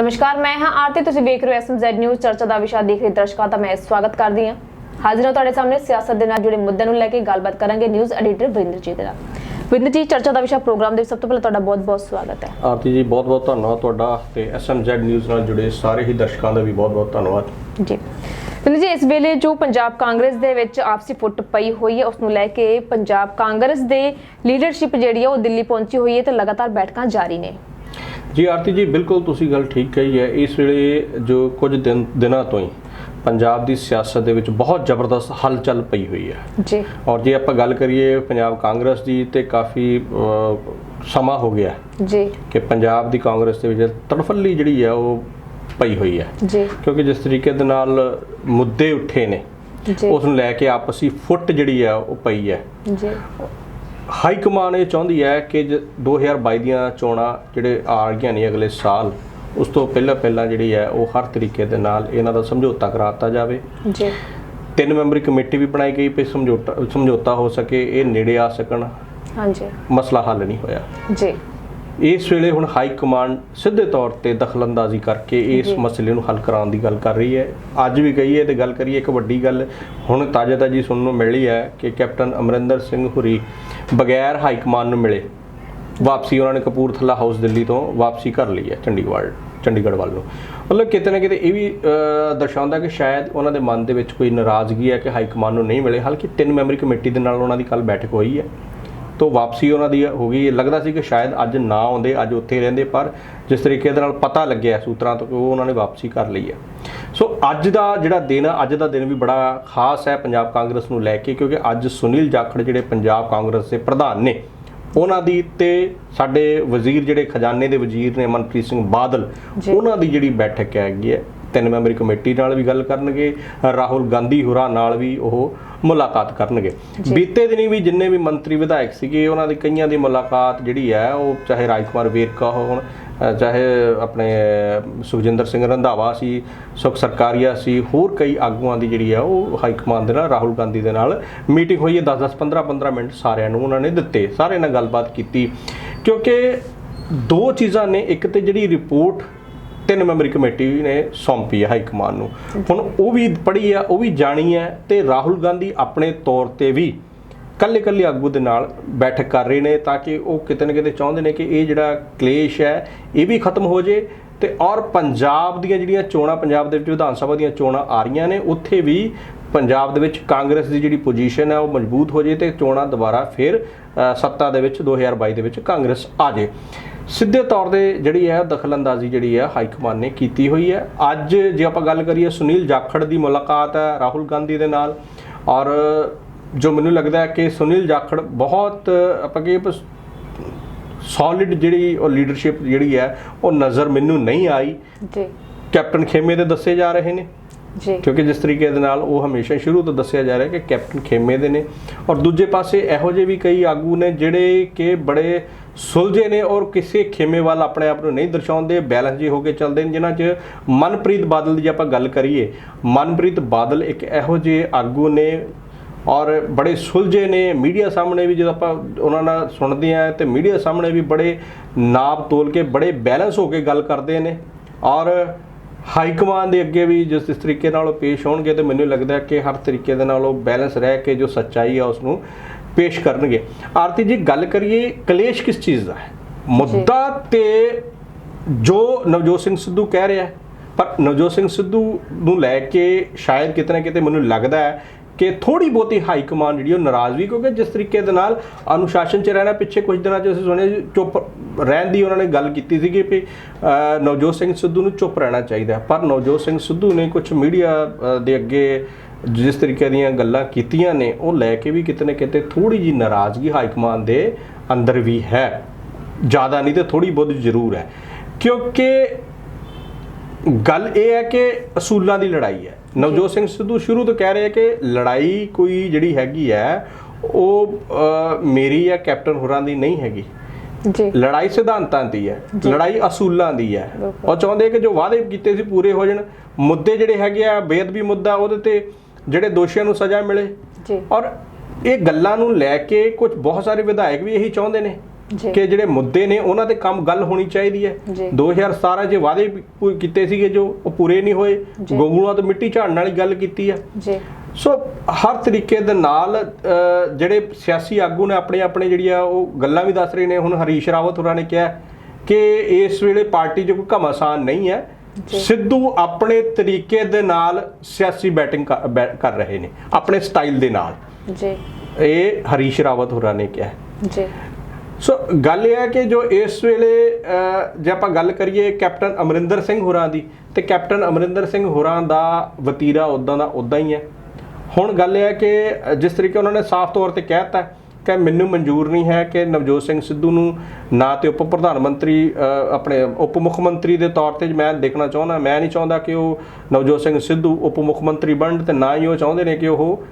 ਨਮਸਕਾਰ ਮੈਂ ਹਾਂ ਆਰਤੀ ਤੁਸੀਂ ਵੇਖ ਰਹੇ ਹੋ ਐਸਐਮਜ਼ੈਡ ਨਿਊਜ਼। ਚਰਚਾ ਦਾ ਵਿਸ਼ਾ ਦੇਖ ਰਹੇ ਦਰਸ਼ਕਾਂ ਦਾ ਮੈਂ ਸਵਾਗਤ ਕਰਦੀ ਹਾਂ। ਹਾਜ਼ਰ ਹਾਂ ਤੁਹਾਡੇ ਸਾਹਮਣੇ ਸਿਆਸਤ ਦੇ ਨਾਲ ਜੁੜੇ ਮੁੱਦਿਆਂ ਨੂੰ ਲੈ ਕੇ ਗੱਲਬਾਤ ਕਰਾਂਗੇ ਨਿਊਜ਼ ਐਡੀਟਰ ਵਰਿੰਦਰ ਜੀ ਦੇ ਨਾਲ। ਵਰਿੰਦਰ ਜੀ ਚਰਚਾ ਦਾ ਵਿਸ਼ਾ ਪ੍ਰੋਗਰਾਮ ਦੇ ਸਭ ਤੋਂ ਪਹਿਲਾਂ ਤੁਹਾਡਾ ਬਹੁਤ-ਬਹੁਤ ਸਵਾਗਤ ਹੈ। ਆਰਤੀ ਜੀ ਬਹੁਤ ਬਹੁਤ ਧੰਨਵਾਦ ਤੁਹਾਡਾ ਤੇ ਐਸਐਮਜ਼ੈਡ ਨਿਊਜ਼ ਨਾਲ ਜੁੜੇ ਸਾਰੇ ਹੀ ਦਰਸ਼ਕਾਂ ਦਾ ਵੀ ਬਹੁਤ ਬਹੁਤ ਧੰਨਵਾਦ। ਜੀ। ਵਰਿੰਦਰ ਜੀ ਇਸ ਵੇਲੇ ਜੋ ਪੰਜਾਬ ਕਾਂਗਰਸ ਦੇ ਵਿੱਚ ਆਪਸੀ ਫੁੱਟ ਪਈ ਹੋਈ ਹੈ ਉਸ ਨੂੰ ਲੈ ਕੇ ਪੰਜਾਬ ਕਾਂਗਰਸ ਦੇ ਲੀਡਰਸ਼ਿਪ ਜਿਹੜੀ ਹੈ ਉਹ ਦਿੱਲੀ ਪਹੁੰਚੀ ਹੋਈ ਹੈ ਤੇ ਲਗਾਤਾਰ ਬੈਠਕਾਂ ਜਾਰੀ ਨੇ। ਜੀ ਆਰਤੀ ਜੀ ਬਿਲਕੁਲ ਤੁਸੀਂ ਗੱਲ ਠੀਕ ਕਹੀ ਹੈ। ਇਸ ਵੇਲੇ ਜੋ ਕੁਝ ਦਿਨ ਦਿਨਾਂ ਤੋਂ ਹੀ ਪੰਜਾਬ ਦੀ ਸਿਆਸਤ ਦੇ ਵਿੱਚ ਬਹੁਤ ਜ਼ਬਰਦਸਤ ਹਲਚਲ ਪਈ ਹੋਈ ਹੈ। ਜੀ। ਔਰ ਜੇ ਆਪਾਂ ਗੱਲ ਕਰੀਏ ਪੰਜਾਬ ਕਾਂਗਰਸ ਦੀ ਤੇ ਕਾਫੀ ਸਮਾਂ ਹੋ ਗਿਆ ਜੀ। ਕਿ ਪੰਜਾਬ ਦੀ ਕਾਂਗਰਸ ਦੇ ਵਿੱਚ ਤੜਫੱਲੀ ਜਿਹੜੀ ਹੈ ਉਹ ਪਈ ਹੋਈ ਹੈ। ਜੀ। ਕਿਉਂਕਿ ਜਿਸ ਤਰੀਕੇ ਦੇ ਨਾਲ ਮੁੱਦੇ ਉੱਠੇ ਨੇ ਉਸ ਨੂੰ ਲੈ ਕੇ ਆਪਸੀ ਫੁੱਟ ਜਿਹੜੀ ਹੈ ਉਹ ਪਈ ਹੈ। ਜੀ। ਹਾਈ ਕਮਾਨ ਇਹ ਚਾਹੁੰਦੀ ਹੈ ਕਿ ਜ- 2022 ਦੀਆਂ ਚੋਣਾਂ ਜਿਹੜੇ ਆ ਰਹੀਆਂ ਨੇ ਅਗਲੇ ਸਾਲ ਉਸ ਤੋਂ ਪਹਿਲਾਂ ਪਹਿਲਾਂ ਜਿਹੜੀ ਹੈ ਉਹ ਹਰ ਤਰੀਕੇ ਦੇ ਨਾਲ ਇਹਨਾਂ ਦਾ ਸਮਝੌਤਾ ਕਰਾਤਾ ਜਾਵੇ। ਜੀ। ਤਿੰਨ ਮੈਂਬਰੀ ਕਮੇਟੀ ਵੀ ਬਣਾਈ ਗਈ ਵੀ ਸਮਝੌਤਾ ਸਮਝੌਤਾ ਹੋ ਸਕੇ ਇਹ ਨੇੜੇ ਆ ਸਕਣ। ਹਾਂਜੀ। ਮਸਲਾ ਹੱਲ ਨਹੀਂ ਹੋਇਆ। ਜੀ। ਇਸ ਵੇਲੇ ਹੁਣ ਹਾਈ ਕਮਾਂਡ ਸਿੱਧੇ ਤੌਰ ਤੇ ਦਖਲਅੰਦਾਜ਼ੀ ਕਰਕੇ ਇਸ। ਮਸਲੇ ਨੂੰ ਹੱਲ ਕਰਾਉਣ ਦੀ ਗੱਲ ਕਰ ਰਹੀ ਹੈ। ਅੱਜ ਵੀ ਕਹੀਏ ਤੇ ਗੱਲ ਕਰੀਏ ਇੱਕ ਵੱਡੀ ਗੱਲ ਹੁਣ ਤਾਜ਼ਾ ਤਾਜੀ ਸੁਣਨ ਨੂੰ ਮਿਲੀ ਹੈ ਕਿ ਕੈਪਟਨ ਅਮਰਿੰਦਰ ਸਿੰਘ ਹੁਰੀ ਬਗੈਰ ਹਾਈ ਕਮਾਂਡ ਨੂੰ ਮਿਲੇ ਵਾਪਸੀ ਉਹਨਾਂ ਨੇ ਕਪੂਰਥਲਾ ਹਾਊਸ ਦਿੱਲੀ ਤੋਂ ਵਾਪਸੀ ਕਰ ਲਈ ਹੈ ਚੰਡੀਗੜ੍ਹ ਚੰਡੀਗੜ੍ਹ ਵੱਲ ਨੂੰ। ਮਤਲਬ ਕਿਤੇ ਨਾ ਕਿਤੇ ਇਹ ਵੀ ਦਰਸਾਉਂਦਾ ਕਿ ਸ਼ਾਇਦ ਉਹਨਾਂ ਦੇ ਮਨ ਦੇ ਵਿੱਚ ਕੋਈ ਨਾਰਾਜ਼ਗੀ ਹੈ ਕਿ ਹਾਈ ਕਮਾਂਡ ਨੂੰ ਨਹੀਂ ਮਿਲੇ ਹਾਲਾਂਕਿ ਤਿੰਨ ਮੈਂਬਰੀ ਕਮੇਟੀ ਦੇ ਨਾਲ ਉਹਨਾਂ ਦੀ ਕੱਲ ਬੈਠਕ ਹੋਈ ਹੈ। ਤੋਂ ਵਾਪਸੀ ਉਹਨਾਂ ਦੀ ਹੋ ਗਈ ਲੱਗਦਾ ਸੀ ਕਿ ਸ਼ਾਇਦ ਅੱਜ ਨਾ ਆਉਂਦੇ ਅੱਜ ਉੱਥੇ ਰਹਿੰਦੇ ਪਰ ਜਿਸ ਤਰੀਕੇ ਦੇ ਨਾਲ ਪਤਾ ਲੱਗਿਆ ਸੂਤਰਾਂ ਤੋਂ ਕਿ ਉਹ ਉਹਨਾਂ ਨੇ ਵਾਪਸੀ ਕਰ ਲਈ ਹੈ ਸੋ ਅੱਜ ਦਾ ਜਿਹੜਾ ਦਿਨ ਅੱਜ ਦਾ ਦਿਨ ਵੀ ਬੜਾ ਖਾਸ ਹੈ ਪੰਜਾਬ ਕਾਂਗਰਸ ਨੂੰ ਲੈ ਕੇ ਕਿਉਂਕਿ ਅੱਜ ਸੁਨੀਲ ਜਾਖੜ ਜਿਹੜੇ ਪੰਜਾਬ ਕਾਂਗਰਸ ਦੇ ਪ੍ਰਧਾਨ ਨੇ ਉਹਨਾਂ ਦੀ ਤੇ ਸਾਡੇ ਵਜ਼ੀਰ ਜਿਹੜੇ ਖਜ਼ਾਨੇ ਦੇ ਵਜ਼ੀਰ ਨੇ ਮਨਪ੍ਰੀਤ ਸਿੰਘ ਬਾਦਲ। ਉਹਨਾਂ ਦੀ ਜਿਹੜੀ ਬੈਠਕ ਹੈਗੀ ਹੈ ਤਿੰਨ ਮੈਂਬਰੀ ਕਮੇਟੀ ਨਾਲ ਵੀ ਗੱਲ ਕਰਨਗੇ ਰਾਹੁਲ ਗਾਂਧੀ ਹੋਰਾਂ ਨਾਲ ਵੀ ਉਹ ਮੁਲਾਕਾਤ ਕਰਨਗੇ। ਬੀਤੇ ਦਿਨੀ ਵੀ ਜਿੰਨੇ ਵੀ ਮੰਤਰੀ ਵਿਧਾਇਕ ਸੀਗੇ ਉਹਨਾਂ ਦੀ ਕਈਆਂ ਦੀ ਮੁਲਾਕਾਤ ਜਿਹੜੀ ਹੈ ਉਹ ਚਾਹੇ ਰਾਜਕੁਮਾਰ ਵੇਰਕਾ ਹੋਣ ਚਾਹੇ ਆਪਣੇ ਸੁਖਜਿੰਦਰ ਸਿੰਘ ਰੰਧਾਵਾ ਸੀ ਸੁਖ ਸਰਕਾਰੀਆ ਸੀ ਹੋਰ ਕਈ ਆਗੂਆਂ ਦੀ ਜਿਹੜੀ ਹੈ ਉਹ ਹਾਈ ਕਮਾਂਡ ਦੇ ਨਾਲ ਰਾਹੁਲ ਗਾਂਧੀ ਦੇ ਨਾਲ ਮੀਟਿੰਗ ਹੋਈ ਹੈ। 10-10 15-15 ਮਿੰਟ ਸਾਰਿਆਂ ਨੂੰ ਉਹਨਾਂ ਨੇ ਦਿੱਤੇ ਸਾਰਿਆਂ ਨਾਲ ਗੱਲਬਾਤ ਕੀਤੀ। ਕਿਉਂਕਿ ਦੋ ਚੀਜ਼ਾਂ ਨੇ ਇੱਕ ਤੇ ਜਿਹੜੀ ਰਿਪੋਰਟ ਤਿੰਨ ਮੈਂਬਰੀ ਕਮੇਟੀ ਨੇ ਸੌਂਪੀ ਹੈ ਹਾਈ ਕਮਾਨ ਨੂੰ। ਹੁਣ ਉਹ ਵੀ ਪੜ੍ਹੀ ਆ ਉਹ ਵੀ ਜਾਣੀ ਹੈ ਤੇ ਰਾਹੁਲ ਗਾਂਧੀ ਆਪਣੇ ਤੌਰ ਤੇ ਵੀ ਕੱਲੇ ਕੱਲੇ ਆਗੂ ਦੇ ਨਾਲ ਬੈਠਕ ਕਰ ਰਹੇ ਨੇ ਤਾਂ ਕਿ ਉਹ ਕਿਤੇ ਨਾ ਕਿਤੇ ਚਾਹੁੰਦੇ ਨੇ ਕਿ ਇਹ ਜਿਹੜਾ ਕਲੇਸ਼ ਹੈ, ਇਹ ਵੀ ਖਤਮ ਹੋ ਜੇ ਤੇ ਔਰ ਪੰਜਾਬ ਦੀਆਂ ਜਿਹੜੀਆਂ ਚੋਣਾਂ, ਪੰਜਾਬ ਦੇ ਵਿੱਚ ਵਿਧਾਨ ਸਭਾ ਦੀਆਂ ਚੋਣਾਂ ਆ ਰਹੀਆਂ ਨੇ, ਉੱਥੇ ਵੀ ਪੰਜਾਬ ਦੇ ਵਿੱਚ ਕਾਂਗਰਸ ਦੀ ਜਿਹੜੀ ਪੋਜੀਸ਼ਨ ਹੈ ਉਹ ਮਜ਼ਬੂਤ ਹੋ ਜੇ ਤੇ ਚੋਣਾਂ ਦੁਬਾਰਾ ਫਿਰ ਸੱਤਾ ਦੇ ਵਿੱਚ 2022 ਦੇ ਵਿੱਚ ਕਾਂਗਰਸ ਆ ਜੇ। ਸਿੱਧੇ ਤੌਰ ਤੇ ਜਿਹੜੀ ਹੈ ਦਖਲਅੰਦਾਜ਼ੀ ਜਿਹੜੀ ਹੈ ਹਾਈ ਕਮਾਂਡ ਨੇ ਕੀਤੀ ਹੋਈ ਹੈ। ਅੱਜ ਜੇ ਆਪਾਂ ਗੱਲ ਕਰੀਏ ਸੁਨੀਲ ਜਾਖੜ ਦੀ ਮੁਲਾਕਾਤ ਹੈ ਰਾਹੁਲ ਗਾਂਧੀ ਦੇ ਨਾਲ ਔਰ ਜੋ ਮੈਨੂੰ ਲੱਗਦਾ ਹੈ ਕਿ ਸੁਨੀਲ ਜਾਖੜ ਬਹੁਤ ਆਪਾਂ ਕਹੀਏ ਸੋਲਿਡ ਜਿਹੜੀ ਉਹ ਲੀਡਰਸ਼ਿਪ ਜਿਹੜੀ ਹੈ ਉਹ ਨਜ਼ਰ ਮੈਨੂੰ ਨਹੀਂ ਆਈ। ਜੀ। ਕੈਪਟਨ ਖੇਮੇ ਦੇ ਦੱਸੇ ਜਾ ਰਹੇ ਨੇ। ਜੀ। ਕਿਉਂਕਿ ਜਿਸ ਤਰੀਕੇ ਦੇ ਨਾਲ ਉਹ ਹਮੇਸ਼ਾ ਸ਼ੁਰੂ ਤੋਂ ਦੱਸਿਆ ਜਾ ਰਿਹਾ ਕਿ ਕੈਪਟਨ ਖੇਮੇ ਦੇ ਨੇ। ਔਰ ਦੂਜੇ ਪਾਸੇ ਇਹੋ ਜਿਹੇ ਵੀ ਕਈ ਆਗੂ ਨੇ ਜਿਹੜੇ ਕਿ ਬੜੇ ਸੁਲਝੇ ਨੇ ਔਰ ਕਿਸੇ ਖੇਮੇ ਵੱਲ ਆਪਣੇ ਆਪ ਨੂੰ ਨਹੀਂ ਦਰਸਾਉਂਦੇ। ਬੈਲੈਂਸ ਜੀ ਹੋ ਕੇ ਚੱਲਦੇ ਨੇ, ਜਿਨ੍ਹਾਂ 'ਚ ਮਨਪ੍ਰੀਤ ਬਾਦਲ ਦੀ ਆਪਾਂ ਗੱਲ ਕਰੀਏ। ਮਨਪ੍ਰੀਤ ਬਾਦਲ ਇੱਕ ਇਹੋ ਜਿਹੇ ਆਗੂ ਨੇ ਔਰ ਬੜੇ ਸੁਲਝੇ ਨੇ। ਮੀਡੀਆ ਸਾਹਮਣੇ ਵੀ ਜਦੋਂ ਆਪਾਂ ਉਹਨਾਂ ਨਾਲ ਸੁਣਦੇ ਆ ਤੇ ਮੀਡੀਆ ਸਾਹਮਣੇ ਵੀ ਬੜੇ ਨਾਪ ਤੋਲ ਕੇ, ਬੜੇ ਬੈਲੈਂਸ ਹੋ ਕੇ ਗੱਲ ਕਰਦੇ ਨੇ। ਔਰ ਹਾਈ ਕਮਾਂਡ ਦੇ ਅੱਗੇ ਵੀ ਜਿਸ ਜਿਸ ਤਰੀਕੇ ਨਾਲ ਉਹ ਪੇਸ਼ ਹੋਣਗੇ ਤੇ ਮੈਨੂੰ ਲੱਗਦਾ ਕਿ ਹਰ ਤਰੀਕੇ ਦੇ ਨਾਲ ਉਹ ਬੈਲੈਂਸ ਰਹਿ ਕੇ ਜੋ ਸੱਚਾਈ ਆ ਉਸ ਨੂੰ ਪੇਸ਼ ਕਰਨਗੇ। ਆਰਤੀ ਜੀ, ਗੱਲ ਕਰੀਏ ਕਲੇਸ਼ ਕਿਸ ਚੀਜ਼ ਦਾ ਹੈ? ਮੁੱਦਾ ਤੇ ਜੋ ਨਵਜੋਤ ਸਿੰਘ ਸਿੱਧੂ ਕਹਿ ਰਿਹਾ ਪਰ ਨਵਜੋਤ ਸਿੰਘ ਸਿੱਧੂ ਨੂੰ ਲੈ ਕੇ ਸ਼ਾਇਦ ਕਿਤੇ ਨਾ ਕਿਤੇ ਮੈਨੂੰ ਲੱਗਦਾ ਹੈ ਕਿ ਥੋੜੀ ਬਹੁਤੀ ਹਾਈ ਕਮਾਂਡ ਜਿਹੜੀ ਉਹ ਨਾਰਾਜ਼ ਵੀ, ਕਿਉਂਕਿ ਜਿਸ ਤਰੀਕੇ ਦੇ ਨਾਲ ਅਨੁਸ਼ਾਸਨ ਚ ਰਹਿਣਾ ਪਿੱਛੇ ਕੁਝ ਦਿਨਾਂ ਚ ਅਸੀਂ ਸੁਣਿਆ ਚੁੱਪ ਰਹਿਣ ਦੀ ਉਹਨਾਂ ਨੇ ਗੱਲ ਕੀਤੀ ਸੀਗੀ ਕਿ ਨਵਜੋਤ ਸਿੰਘ ਸਿੱਧੂ ਨੂੰ ਚੁੱਪ ਰਹਿਣਾ ਚਾਹੀਦਾ ਪਰ ਨਵਜੋਤ ਸਿੰਘ ਸਿੱਧੂ ਨੇ ਕੁਝ ਮੀਡੀਆ ਦੇ ਅੱਗੇ ਜਿਸ ਤਰੀਕੇ ਦੀਆਂ ਗੱਲਾਂ ਕੀਤੀਆਂ ਨੇ ਉਹ ਲੈ ਕੇ ਵੀ ਕਿਤੇ ਨਾ ਕਿਤੇ ਥੋੜੀ ਜੀ ਨਾਰਾਜ਼ਗੀ ਹਾਈ ਕਮਾਂਡ ਦੇ ਅੰਦਰ ਵੀ ਹੈ। ਜ਼ਿਆਦਾ ਨਹੀਂ ਤੇ ਥੋੜੀ ਬਹੁਤ ਜ਼ਰੂਰ ਹੈ। ਕਿਉਂਕਿ ਗੱਲ ਇਹ ਹੈ ਕਿ ਅਸੂਲਾਂ ਦੀ ਲੜਾਈ ਹੈ। ਨਵਜੋਤ ਸਿੰਘ ਸਿੱਧੂ ਸ਼ੁਰੂ ਤੋਂ ਕਹਿ ਰਿਹਾ ਕਿ ਲੜਾਈ ਕੋਈ ਜਿਹੜੀ ਹੈਗੀ ਹੈ ਉਹ ਮੇਰੀ ਜਾਂ ਕੈਪਟਨ ਹੋਰਾਂ ਦੀ ਨਹੀਂ ਹੈਗੀ। ਜੀ। ਲੜਾਈ ਸਿਧਾਂਤਾਂ ਦੀ ਹੈ। ਲੜਾਈ ਅਸੂਲਾਂ ਦੀ ਹੈ। ਉਹ ਚਾਹੁੰਦੇ ਕਿ ਜੋ ਵਾਅਦੇ ਕੀਤੇ ਸੀ ਪੂਰੇ ਹੋ ਜਾਣ। ਮੁੱਦੇ ਜਿਹੜੇ ਹੈਗੇ ਆ ਬੇਅਦਬੀ ਮੁੱਦਾ ਉਹਦੇ ਤੇ ਜਿਹੜੇ ਦੋਸ਼ੀਆਂ ਨੂੰ ਸਜ਼ਾ ਮਿਲੇ ਜੀ ਔਰ ਇਹ ਗੱਲਾਂ ਨੂੰ ਲੈ ਕੇ ਕੁਝ ਬਹੁਤ ਸਾਰੇ ਵਿਧਾਇਕ ਵੀ ਇਹੀ ਚਾਹੁੰਦੇ ਨੇ ਜੀ। ਕਿ ਜਿਹੜੇ ਮੁੱਦੇ ਨੇ ਉਹਨਾਂ ਤੇ ਕੰਮ ਗੱਲ ਹੋਣੀ ਚਾਹੀਦੀ ਹੈ ਜੀ। 2017 'ਚ ਵਾਅਦੇ ਕੀਤੇ ਸੀਗੇ ਜੋ ਉਹ ਪੂਰੇ ਨਹੀਂ ਹੋਏ ਜੀ। ਗਊਆਂ ਤੋਂ ਮਿੱਟੀ ਝਾੜਨ ਵਾਲੀ ਗੱਲ ਕੀਤੀ ਹੈ ਜੀ ਸੋ ਹਰ ਤਰੀਕੇ ਦੇ ਨਾਲ ਜਿਹੜੇ ਸਿਆਸੀ ਆਗੂ ਨੇ ਆਪਣੇ ਆਪਣੇ ਜਿਹੜੀ ਆ ਉਹ ਗੱਲਾਂ ਵੀ ਦੱਸ ਰਹੇ ਨੇ ਹੁਣ ਹਰੀਸ਼ ਰਾਵਤ ਹੋਰਾਂ ਨੇ ਕਿਹਾ ਕਿ ਇਸ ਵੇਲੇ ਪਾਰਟੀ 'ਚ ਕੋਈ ਘਮਾਸਾਨ ਨਹੀਂ ਹੈ ਜੀ। ਸਿੱਧੂ ਆਪਣੇ ਤਰੀਕੇ ਦੇ ਨਾਲ ਸਿਆਸੀ ਬੈਟਿੰਗ ਕਰ ਰਹੇ ਨੇ ਆਪਣੇ ਸਟਾਈਲ ਦੇ ਨਾਲ। ਜੀ। ਇਹ ਹਰੀਸ਼ ਰਾਵਤ ਹੋਰਾਂ ਨੇ ਕਿਹਾ। ਜੀ। ਸੋ ਗੱਲ ਇਹ ਹੈ ਕਿ ਜੋ ਇਸ ਵੇਲੇ ਜੇ ਆਪਾਂ ਗੱਲ ਕਰੀਏ ਕੈਪਟਨ ਅਮਰਿੰਦਰ ਸਿੰਘ ਹੋਰਾਂ ਦੀ ਤੇ ਕੈਪਟਨ ਅਮਰਿੰਦਰ ਸਿੰਘ ਹੋਰਾਂ ਦਾ ਵਤੀਰਾ ਉਦਾਂ ਦਾ ਉਦਾਂ ਹੀ ਹੈ। ਹੁਣ ਗੱਲ ਇਹ ਹੈ ਕਿ ਜਿਸ ਤਰੀਕੇ ਉਹਨਾਂ ਨੇ ਸਾਫ਼ ਤੌਰ ਤੇ ਕਹਿਤਾ ਕਿ ਮੈਨੂੰ ਮਨਜ਼ੂਰ ਨਹੀਂ ਹੈ ਕਿ ਨਵਜੋਤ ਸਿੰਘ ਸਿੱਧੂ ਨੂੰ ਨਾ ਤੇ ਉਪ ਪ੍ਰਧਾਨ ਮੰਤਰੀ ਆਪਣੇ ਉਪ ਮੁੱਖ ਮੰਤਰੀ ਦੇ ਤੌਰ ਤੇ ਮੈਂ ਦੇਖਣਾ ਚਾਹੁੰਦਾ। ਮੈਂ ਨਹੀਂ ਚਾਹੁੰਦਾ ਕਿ ਉਹ ਨਵਜੋਤ ਸਿੰਘ ਸਿੱਧੂ ਉਪ ਮੁੱਖ ਮੰਤਰੀ ਬਣਨ ਤੇ ਨਾ ਹੀ ਉਹ ਚਾਹੁੰਦੇ ਨੇ ਕਿ ਉਹ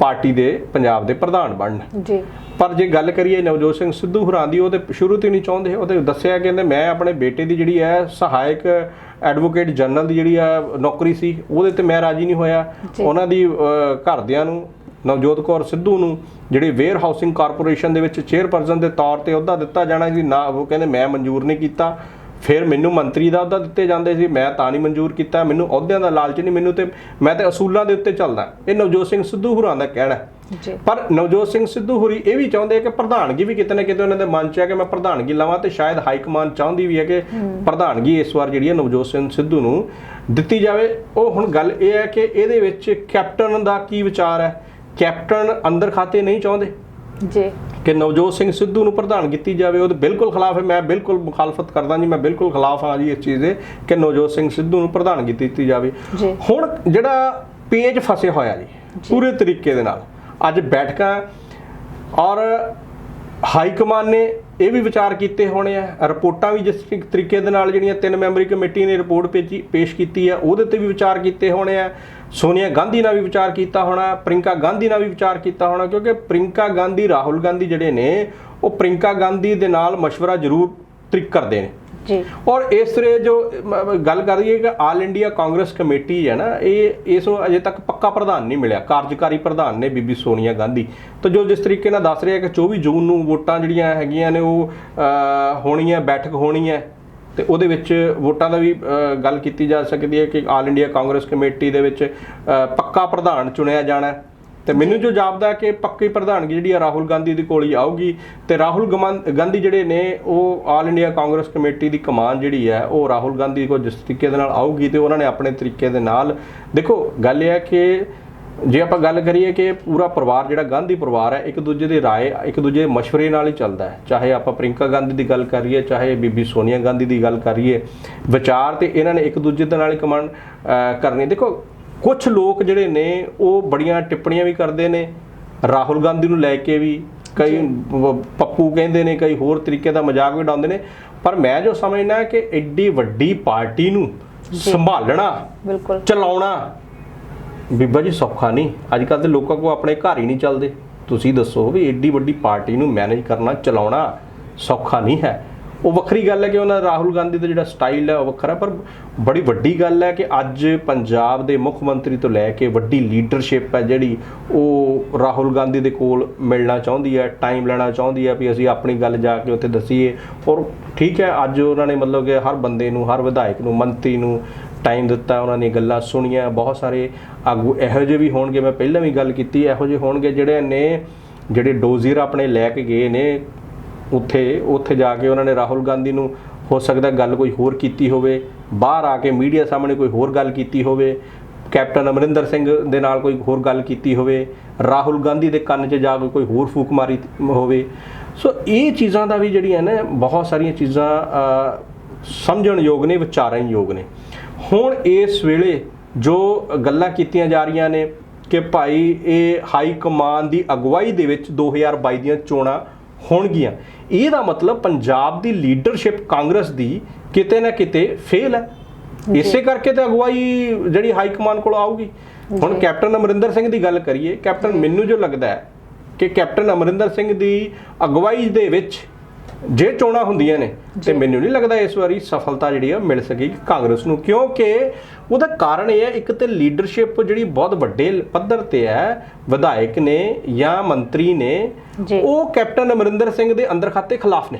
ਪਾਰਟੀ ਦੇ ਪੰਜਾਬ ਦੇ ਪ੍ਰਧਾਨ ਬਣਨ। ਜੀ। ਪਰ ਜੇ ਗੱਲ ਕਰੀਏ ਨਵਜੋਤ ਸਿੰਘ ਸਿੱਧੂ ਹੋਰਾਂ ਦੀ ਉਹ ਤੇ ਸ਼ੁਰੂ ਤੋਂ ਹੀ ਨਹੀਂ ਚਾਹੁੰਦੇ। ਉਹ ਤੇ ਦੱਸਿਆ ਕਹਿੰਦੇ ਮੈਂ ਆਪਣੇ ਬੇਟੇ ਦੀ ਜਿਹੜੀ ਹੈ ਸਹਾਇਕ ਐਡਵੋਕੇਟ ਜਨਰਲ ਦੀ ਜਿਹੜੀ ਆ ਨੌਕਰੀ ਸੀ ਉਹਦੇ ਤੇ ਮੈਂ ਰਾਜੀ ਨਹੀਂ ਹੋਇਆ। ਉਹਨਾਂ ਦੀ ਘਰਦਿਆਂ ਨੂੰ ਨਵਜੋਤ ਕੌਰ ਸਿੱਧੂ ਨੂੰ ਜਿਹੜੀ ਵੇਅਰ ਹਾਊਸਿੰਗ ਕਾਰਪੋਰੇਸ਼ਨ ਦੇ ਵਿੱਚ ਚੇਅਰਪਰਸਨ ਦੇ ਤੌਰ ਤੇ ਅਹੁਦਾ ਦਿੱਤਾ ਜਾਣਾ ਸੀ ਨਾ ਉਹ ਕਹਿੰਦੇ ਮੈਂ ਮਨਜ਼ੂਰ ਨਹੀਂ ਕੀਤਾ। ਫਿਰ ਮੈਨੂੰ ਮੰਤਰੀ ਦਾ ਅਹੁਦਾ ਦਿੱਤੇ ਜਾਂਦੇ ਸੀ ਮੈਂ ਤਾਂ ਨਹੀਂ ਮਨਜ਼ੂਰ ਕੀਤਾ। ਮੈਨੂੰ ਅਹੁਦਿਆਂ ਦਾ ਲਾਲਚ ਨਹੀਂ ਮੈਨੂੰ ਤੇ ਮੈਂ ਤੇ ਅਸੂਲਾਂ ਦੇ ਉੱਤੇ ਚੱਲਦਾ। ਇਹ ਨਵਜੋਤ ਸਿੰਘ ਸਿੱਧੂ ਹੋਰਾਂ ਦਾ ਕਹਿਣਾ ਹੈ। ਪਰ ਨਵਜੋਤ ਸਿੰਘ ਸਿੱਧੂ ਹੋਰੀ ਇਹ ਵੀ ਚਾਹੁੰਦੇ ਆ ਕਿ ਪ੍ਰਧਾਨਗੀ ਵੀ ਕਿਤੇ ਨਾ ਕਿਤੇ ਉਹਨਾਂ ਦੇ ਮਨ 'ਚ ਹੈ ਕਿ ਮੈਂ ਪ੍ਰਧਾਨਗੀ ਲਵਾਂ ਤੇ ਸ਼ਾਇਦ ਹਾਈ ਕਮਾਂਡ ਚਾਹੁੰਦੀ ਵੀ ਹੈ ਕਿ ਪ੍ਰਧਾਨਗੀ ਇਸ ਵਾਰ ਜਿਹੜੀ ਹੈ ਨਵਜੋਤ ਸਿੰਘ ਸਿੱਧੂ ਨੂੰ ਦਿੱਤੀ ਜਾਵੇ। ਉਹ ਹੁਣ ਗੱਲ ਇਹ ਹੈ ਕਿ ਇਹਦੇ ਵਿੱਚ ਕੈਪਟਨ ਦਾ ਕੀ ਵਿਚਾਰ ਹੈ? ਕੈਪਟਨ ਅੰਦਰ ਖਾਤੇ ਨਹੀਂ ਚਾਹੁੰਦੇ? ਜੀ। ਕਿ ਨਵਜੋਤ ਸਿੰਘ ਸਿੱਧੂ ਨੂੰ ਪ੍ਰਧਾਨ ਕੀਤੀ ਜਾਵੇ ਉਹਦੇ ਬਿਲਕੁਲ ਖਿਲਾਫ ਹੈ। ਮੈਂ ਬਿਲਕੁਲ ਮੁਖਾਲਫਤ ਕਰਦਾ ਜੀ ਮੈਂ ਬਿਲਕੁਲ ਖਿਲਾਫ ਹਾਂ ਜੀ ਇਸ ਚੀਜ਼ ਦੇ ਕਿ ਨਵਜੋਤ ਸਿੰਘ ਸਿੱਧੂ ਨੂੰ ਪ੍ਰਧਾਨਗੀ ਦਿੱਤੀ ਜਾਵੇ। ਹੁਣ ਜਿਹੜਾ ਪੇਜ ਫਸੇ ਹੋਇਆ ਜੀ। ਪੂਰੇ ਤਰੀਕੇ ਦੇ ਨਾਲ ਅੱਜ ਬੈਠਕਾਂ ਔਰ ਹਾਈ ਕਮਾਨ ਨੇ ਇਹ ਵੀ ਵਿਚਾਰ ਕੀਤੇ ਹੋਣੇ ਆ ਰਿਪੋਰਟਾਂ ਵੀ ਜਿਸ ਤਰੀ- ਤਰੀਕੇ ਦੇ ਨਾਲ ਜਿਹੜੀਆਂ ਤਿੰਨ ਮੈਂਬਰੀ ਕਮੇਟੀ ਨੇ ਰਿਪੋਰਟ ਭੇਜੀ ਪੇਸ਼ ਕੀਤੀ ਆ ਉਹਦੇ ਤੇ ਵੀ ਵਿਚਾਰ ਕੀਤੇ ਹੋਣੇ ਆ ਸੋਨੀਆ ਗਾਂਧੀ ਨਾਲ ਵੀ ਵਿਚਾਰ ਕੀਤਾ ਹੋਣਾ ਪ੍ਰਿੰਕਾ ਗਾਂਧੀ ਨਾਲ ਵੀ ਵਿਚਾਰ ਕੀਤਾ ਹੋਣਾ ਕਿਉਂਕਿ ਪ੍ਰਿੰਕਾ ਗਾਂਧੀ ਰਾਹੁਲ ਗਾਂਧੀ ਜਿਹੜੇ ਨੇ ਉਹ ਪ੍ਰਿੰਕਾ ਗਾਂਧੀ ਦੇ ਨਾਲ مشورہ ਜ਼ਰੂਰ ਤਰੀਕ ਕਰਦੇ ਨੇ ਜੀ। ਔਰ ਇਸ ਤਰ੍ਹਾਂ ਜੋ ਗੱਲ ਕਰ ਰਹੀ ਹੈ ਕਿ ਆਲ ਇੰਡੀਆ ਕਾਂਗਰਸ ਕਮੇਟੀ ਹੈ ਨਾ ਇਹ ਇਸ ਨੂੰ ਅਜੇ ਤੱਕ ਪੱਕਾ ਪ੍ਰਧਾਨ ਨਹੀਂ ਮਿਲਿਆ। ਕਾਰਜਕਾਰੀ ਪ੍ਰਧਾਨ ਨੇ ਬੀਬੀ ਸੋਨੀਆ ਗਾਂਧੀ। ਤਾਂ ਜੋ ਜਿਸ ਤਰੀਕੇ ਨਾਲ ਦੱਸ ਰਿਹਾ ਕਿ 24 ਜੂਨ ਨੂੰ ਵੋਟਾਂ ਜਿਹੜੀਆਂ ਹੈਗੀਆਂ ਨੇ ਉਹ ਅ, ਹੋਣੀਆਂ ਬੈਠਕ ਹੋਣੀ ਹੈ ਤੇ ਉਹਦੇ ਵਿੱਚ ਵੋਟਾਂ ਦਾ ਵੀ ਗੱਲ ਕੀਤੀ ਜਾ ਸਕਦੀ ਹੈ ਕਿ ਆਲ ਇੰਡੀਆ ਕਾਂਗਰਸ ਕਮੇਟੀ ਦੇ ਵਿੱਚ ਪੱਕਾ ਪ੍ਰਧਾਨ ਚੁਣਿਆ ਜਾਣਾ ਤੇ ਮੈਨੂੰ ਜੋ ਜਾਪਦਾ ਕਿ ਪੱਕੀ ਪ੍ਰਧਾਨਗੀ ਜਿਹੜੀ ਆ ਰਾਹੁਲ ਗਾਂਧੀ ਦੇ ਕੋਲ ਹੀ ਆਊਗੀ ਤੇ ਰਾਹੁਲ ਗਮਨ- ਗਾਂਧੀ ਜਿਹੜੇ ਨੇ, ਉਹ ਆਲ ਇੰਡੀਆ ਕਾਂਗਰਸ ਕਮੇਟੀ ਦੀ ਕਮਾਨ ਜਿਹੜੀ ਹੈ, ਉਹ ਰਾਹੁਲ ਗਾਂਧੀ ਕੋਲ ਜਿਸ ਤਰੀਕੇ ਦੇ ਨਾਲ ਆਊਗੀ ਤੇ ਉਹਨਾਂ ਨੇ ਆਪਣੇ ਤਰੀਕੇ ਦੇ ਨਾਲ ਦੇਖੋ, ਗੱਲ ਇਹ ਹੈ ਕਿ ਜੇ ਆਪਾਂ ਗੱਲ ਕਰੀਏ ਕਿ ਪੂਰਾ ਪਰਿਵਾਰ ਜਿਹੜਾ ਗਾਂਧੀ ਪਰਿਵਾਰ ਹੈ, ਇੱਕ ਦੂਜੇ ਦੀ ਰਾਏ, ਇੱਕ ਦੂਜੇ ਦੇ مشਵਰੇ ਨਾਲ ਹੀ ਚੱਲਦਾ ਹੈ। ਚਾਹੇ ਆਪਾਂ ਪ੍ਰਿੰਕਾ ਗਾਂਧੀ ਦੀ ਗੱਲ ਕਰੀਏ, ਚਾਹੇ ਬੀਬੀ ਸੋਨੀਆ ਗਾਂਧੀ ਦੀ ਗੱਲ ਕਰੀਏ, ਵਿਚਾਰ ਤੇ ਇਹਨਾਂ ਨੇ ਇੱਕ ਦੂਜੇ ਦੇ ਨਾਲ ਹੀ ਕਮਾਂਡ ਕਰਨੀ। ਦੇਖੋ ਕੁਝ ਲੋਕ ਜਿਹੜੇ ਨੇ ਉਹ ਬੜੀਆਂ ਟਿੱਪਣੀਆਂ ਵੀ ਕਰਦੇ ਨੇ। ਰਾਹੁਲ ਗਾਂਧੀ ਨੂੰ ਲੈ ਕੇ ਵੀ ਕਈ ਪੱਪੂ ਕਹਿੰਦੇ ਨੇ ਕਈ ਹੋਰ ਤਰੀਕੇ ਦਾ ਮਜ਼ਾਕ ਵੀ ਉਡਾਉਂਦੇ ਨੇ। ਪਰ ਮੈਂ ਜੋ ਸਮਝਦਾ ਕਿ ਐਡੀ ਵੱਡੀ ਪਾਰਟੀ ਨੂੰ ਸੰਭਾਲਣਾ ਬਿਲਕੁਲ। ਚਲਾਉਣਾ ਬੀਬਾ ਜੀ ਸੌਖਾ ਨਹੀਂ। ਅੱਜ ਕੱਲ੍ਹ ਤੇ ਲੋਕਾਂ ਕੋ ਆਪਣੇ ਘਰ ਹੀ ਨਹੀਂ ਚੱਲਦੇ। ਤੁਸੀਂ ਦੱਸੋ ਵੀ ਏਡੀ ਵੱਡੀ ਪਾਰਟੀ ਨੂੰ ਮੈਨੇਜ ਕਰਨਾ ਚਲਾਉਣਾ ਸੌਖਾ ਨਹੀਂ ਹੈ। ਉਹ ਵੱਖਰੀ ਗੱਲ ਹੈ ਕਿ ਉਹਨਾਂ ਰਾਹੁਲ ਗਾਂਧੀ ਦਾ ਜਿਹੜਾ ਸਟਾਈਲ ਹੈ ਉਹ ਵੱਖਰਾ, ਪਰ ਬੜੀ ਵੱਡੀ ਗੱਲ ਹੈ ਕਿ ਅੱਜ ਪੰਜਾਬ ਦੇ ਮੁੱਖ ਮੰਤਰੀ ਤੋਂ ਲੈ ਕੇ ਵੱਡੀ ਲੀਡਰਸ਼ਿਪ ਹੈ ਜਿਹੜੀ ਉਹ ਰਾਹੁਲ ਗਾਂਧੀ ਦੇ ਕੋਲ ਮਿਲਣਾ ਚਾਹੁੰਦੀ ਹੈ ਟਾਈਮ ਲੈਣਾ ਚਾਹੁੰਦੀ ਹੈ ਵੀ ਅਸੀਂ ਆਪਣੀ ਗੱਲ ਜਾ ਕੇ ਉੱਥੇ ਦੱਸੀਏ। ਔਰ ਠੀਕ ਹੈ, ਅੱਜ ਉਹਨਾਂ ਨੇ ਮਤਲਬ ਕਿ ਹਰ ਬੰਦੇ ਨੂੰ, ਹਰ ਵਿਧਾਇਕ ਨੂੰ, ਮੰਤਰੀ ਨੂੰ ਟਾਈਮ ਦਿੱਤਾ, ਉਹਨਾਂ ਨੇ ਗੱਲਾਂ ਸੁਣੀਆਂ, ਬਹੁਤ ਸਾਰੇ ਆਗੂ ਇਹੋ ਜਿਹੇ ਵੀ ਹੋਣਗੇ। ਮੈਂ ਪਹਿਲਾਂ ਵੀ ਗੱਲ ਕੀਤੀ, ਇਹੋ ਜਿਹੇ ਹੋਣਗੇ ਜਿਹੜੇ ਨੇ, ਜਿਹੜੇ ਡੋਜ਼ੀਰ ਆਪਣੇ ਲੈ ਕੇ ਗਏ ਨੇ ਉੱਥੇ ਉੱਥੇ ਜਾ ਕੇ ਉਹਨਾਂ ਨੇ ਰਾਹੁਲ ਗਾਂਧੀ ਨੂੰ ਹੋ ਸਕਦਾ ਗੱਲ ਕੋਈ ਹੋਰ ਕੀਤੀ ਹੋਵੇ, ਬਾਹਰ ਆ ਕੇ ਮੀਡੀਆ ਸਾਹਮਣੇ ਕੋਈ ਹੋਰ ਗੱਲ ਕੀਤੀ ਹੋਵੇ, ਕੈਪਟਨ ਅਮਰਿੰਦਰ ਸਿੰਘ ਦੇ ਨਾਲ ਕੋਈ ਹੋਰ ਗੱਲ ਕੀਤੀ ਹੋਵੇ, ਰਾਹੁਲ ਗਾਂਧੀ ਦੇ ਕੰਨ 'ਚ ਜਾ ਕੇ ਕੋਈ ਹੋਰ ਫੂਕ ਮਾਰੀ ਹੋਵੇ। ਸੋ ਇਹ ਚੀਜ਼ਾਂ ਦਾ ਵੀ ਜਿਹੜੀਆਂ ਨੇ, ਬਹੁਤ ਸਾਰੀਆਂ ਚੀਜ਼ਾਂ ਸਮਝਣ ਯੋਗ ਨੇ, ਵਿਚਾਰਨ ਯੋਗ ਨੇ। ਹੁਣ ਇਸ ਵੇਲੇ ਜੋ ਗੱਲਾਂ ਕੀਤੀਆਂ ਜਾ ਰਹੀਆਂ ਨੇ ਕਿ ਭਾਈ ਇਹ ਹਾਈ ਕਮਾਨ ਦੀ ਅਗਵਾਈ ਦੇ ਵਿੱਚ 2022 ਦੀਆਂ ਚੋਣਾਂ ਹੋਣਗੀਆਂ। ਇਹਦਾ ਮਤਲਬ ਪੰਜਾਬ ਦੀ ਲੀਡਰਸ਼ਿਪ ਕਾਂਗਰਸ ਦੀ ਕਿਤੇ ਨਾ ਕਿਤੇ ਫੇਲ ਹੈ। ਇਸੇ ਕਰਕੇ ਤਾਂ ਅਗਵਾਈ ਜਿਹੜੀ ਹਾਈ ਕਮਾਨ ਕੋਲ ਆਊਗੀ। ਹੁਣ ਕੈਪਟਨ ਅਮਰਿੰਦਰ ਸਿੰਘ ਦੀ ਗੱਲ ਕਰੀਏ ਕੈਪਟਨ ਮੈਨੂੰ ਜੋ ਲੱਗਦਾ ਹੈ ਕਿ ਕੈਪਟਨ ਅਮਰਿੰਦਰ ਸਿੰਘ ਦੀ ਅਗਵਾਈ ਦੇ ਵਿੱਚ ਜੇ ਚੋਣਾਂ ਹੁੰਦੀਆਂ ਨੇ ਤੇ ਮੈਨੂੰ ਨਹੀਂ ਲੱਗਦਾ ਇਸ ਵਾਰੀ ਸਫਲਤਾ ਜਿਹੜੀ ਆ ਮਿਲ ਸਕੇਗੀ ਕਾਂਗਰਸ ਨੂੰ ਕਿਉਂਕਿ ਉਹਦਾ ਕਾਰਨ ਇਹ ਹੈ ਇੱਕ ਤੇ ਲੀਡਰਸ਼ਿਪ ਜਿਹੜੀ ਬਹੁਤ ਵੱਡੇ ਪੱਧਰ ਤੇ ਹੈ ਵਿਧਾਇਕ ਨੇ ਜਾਂ ਮੰਤਰੀ ਨੇ। ਉਹ ਕੈਪਟਨ ਅਮਰਿੰਦਰ ਸਿੰਘ ਦੇ ਅੰਦਰ ਖਾਤੇ ਖਿਲਾਫ ਨੇ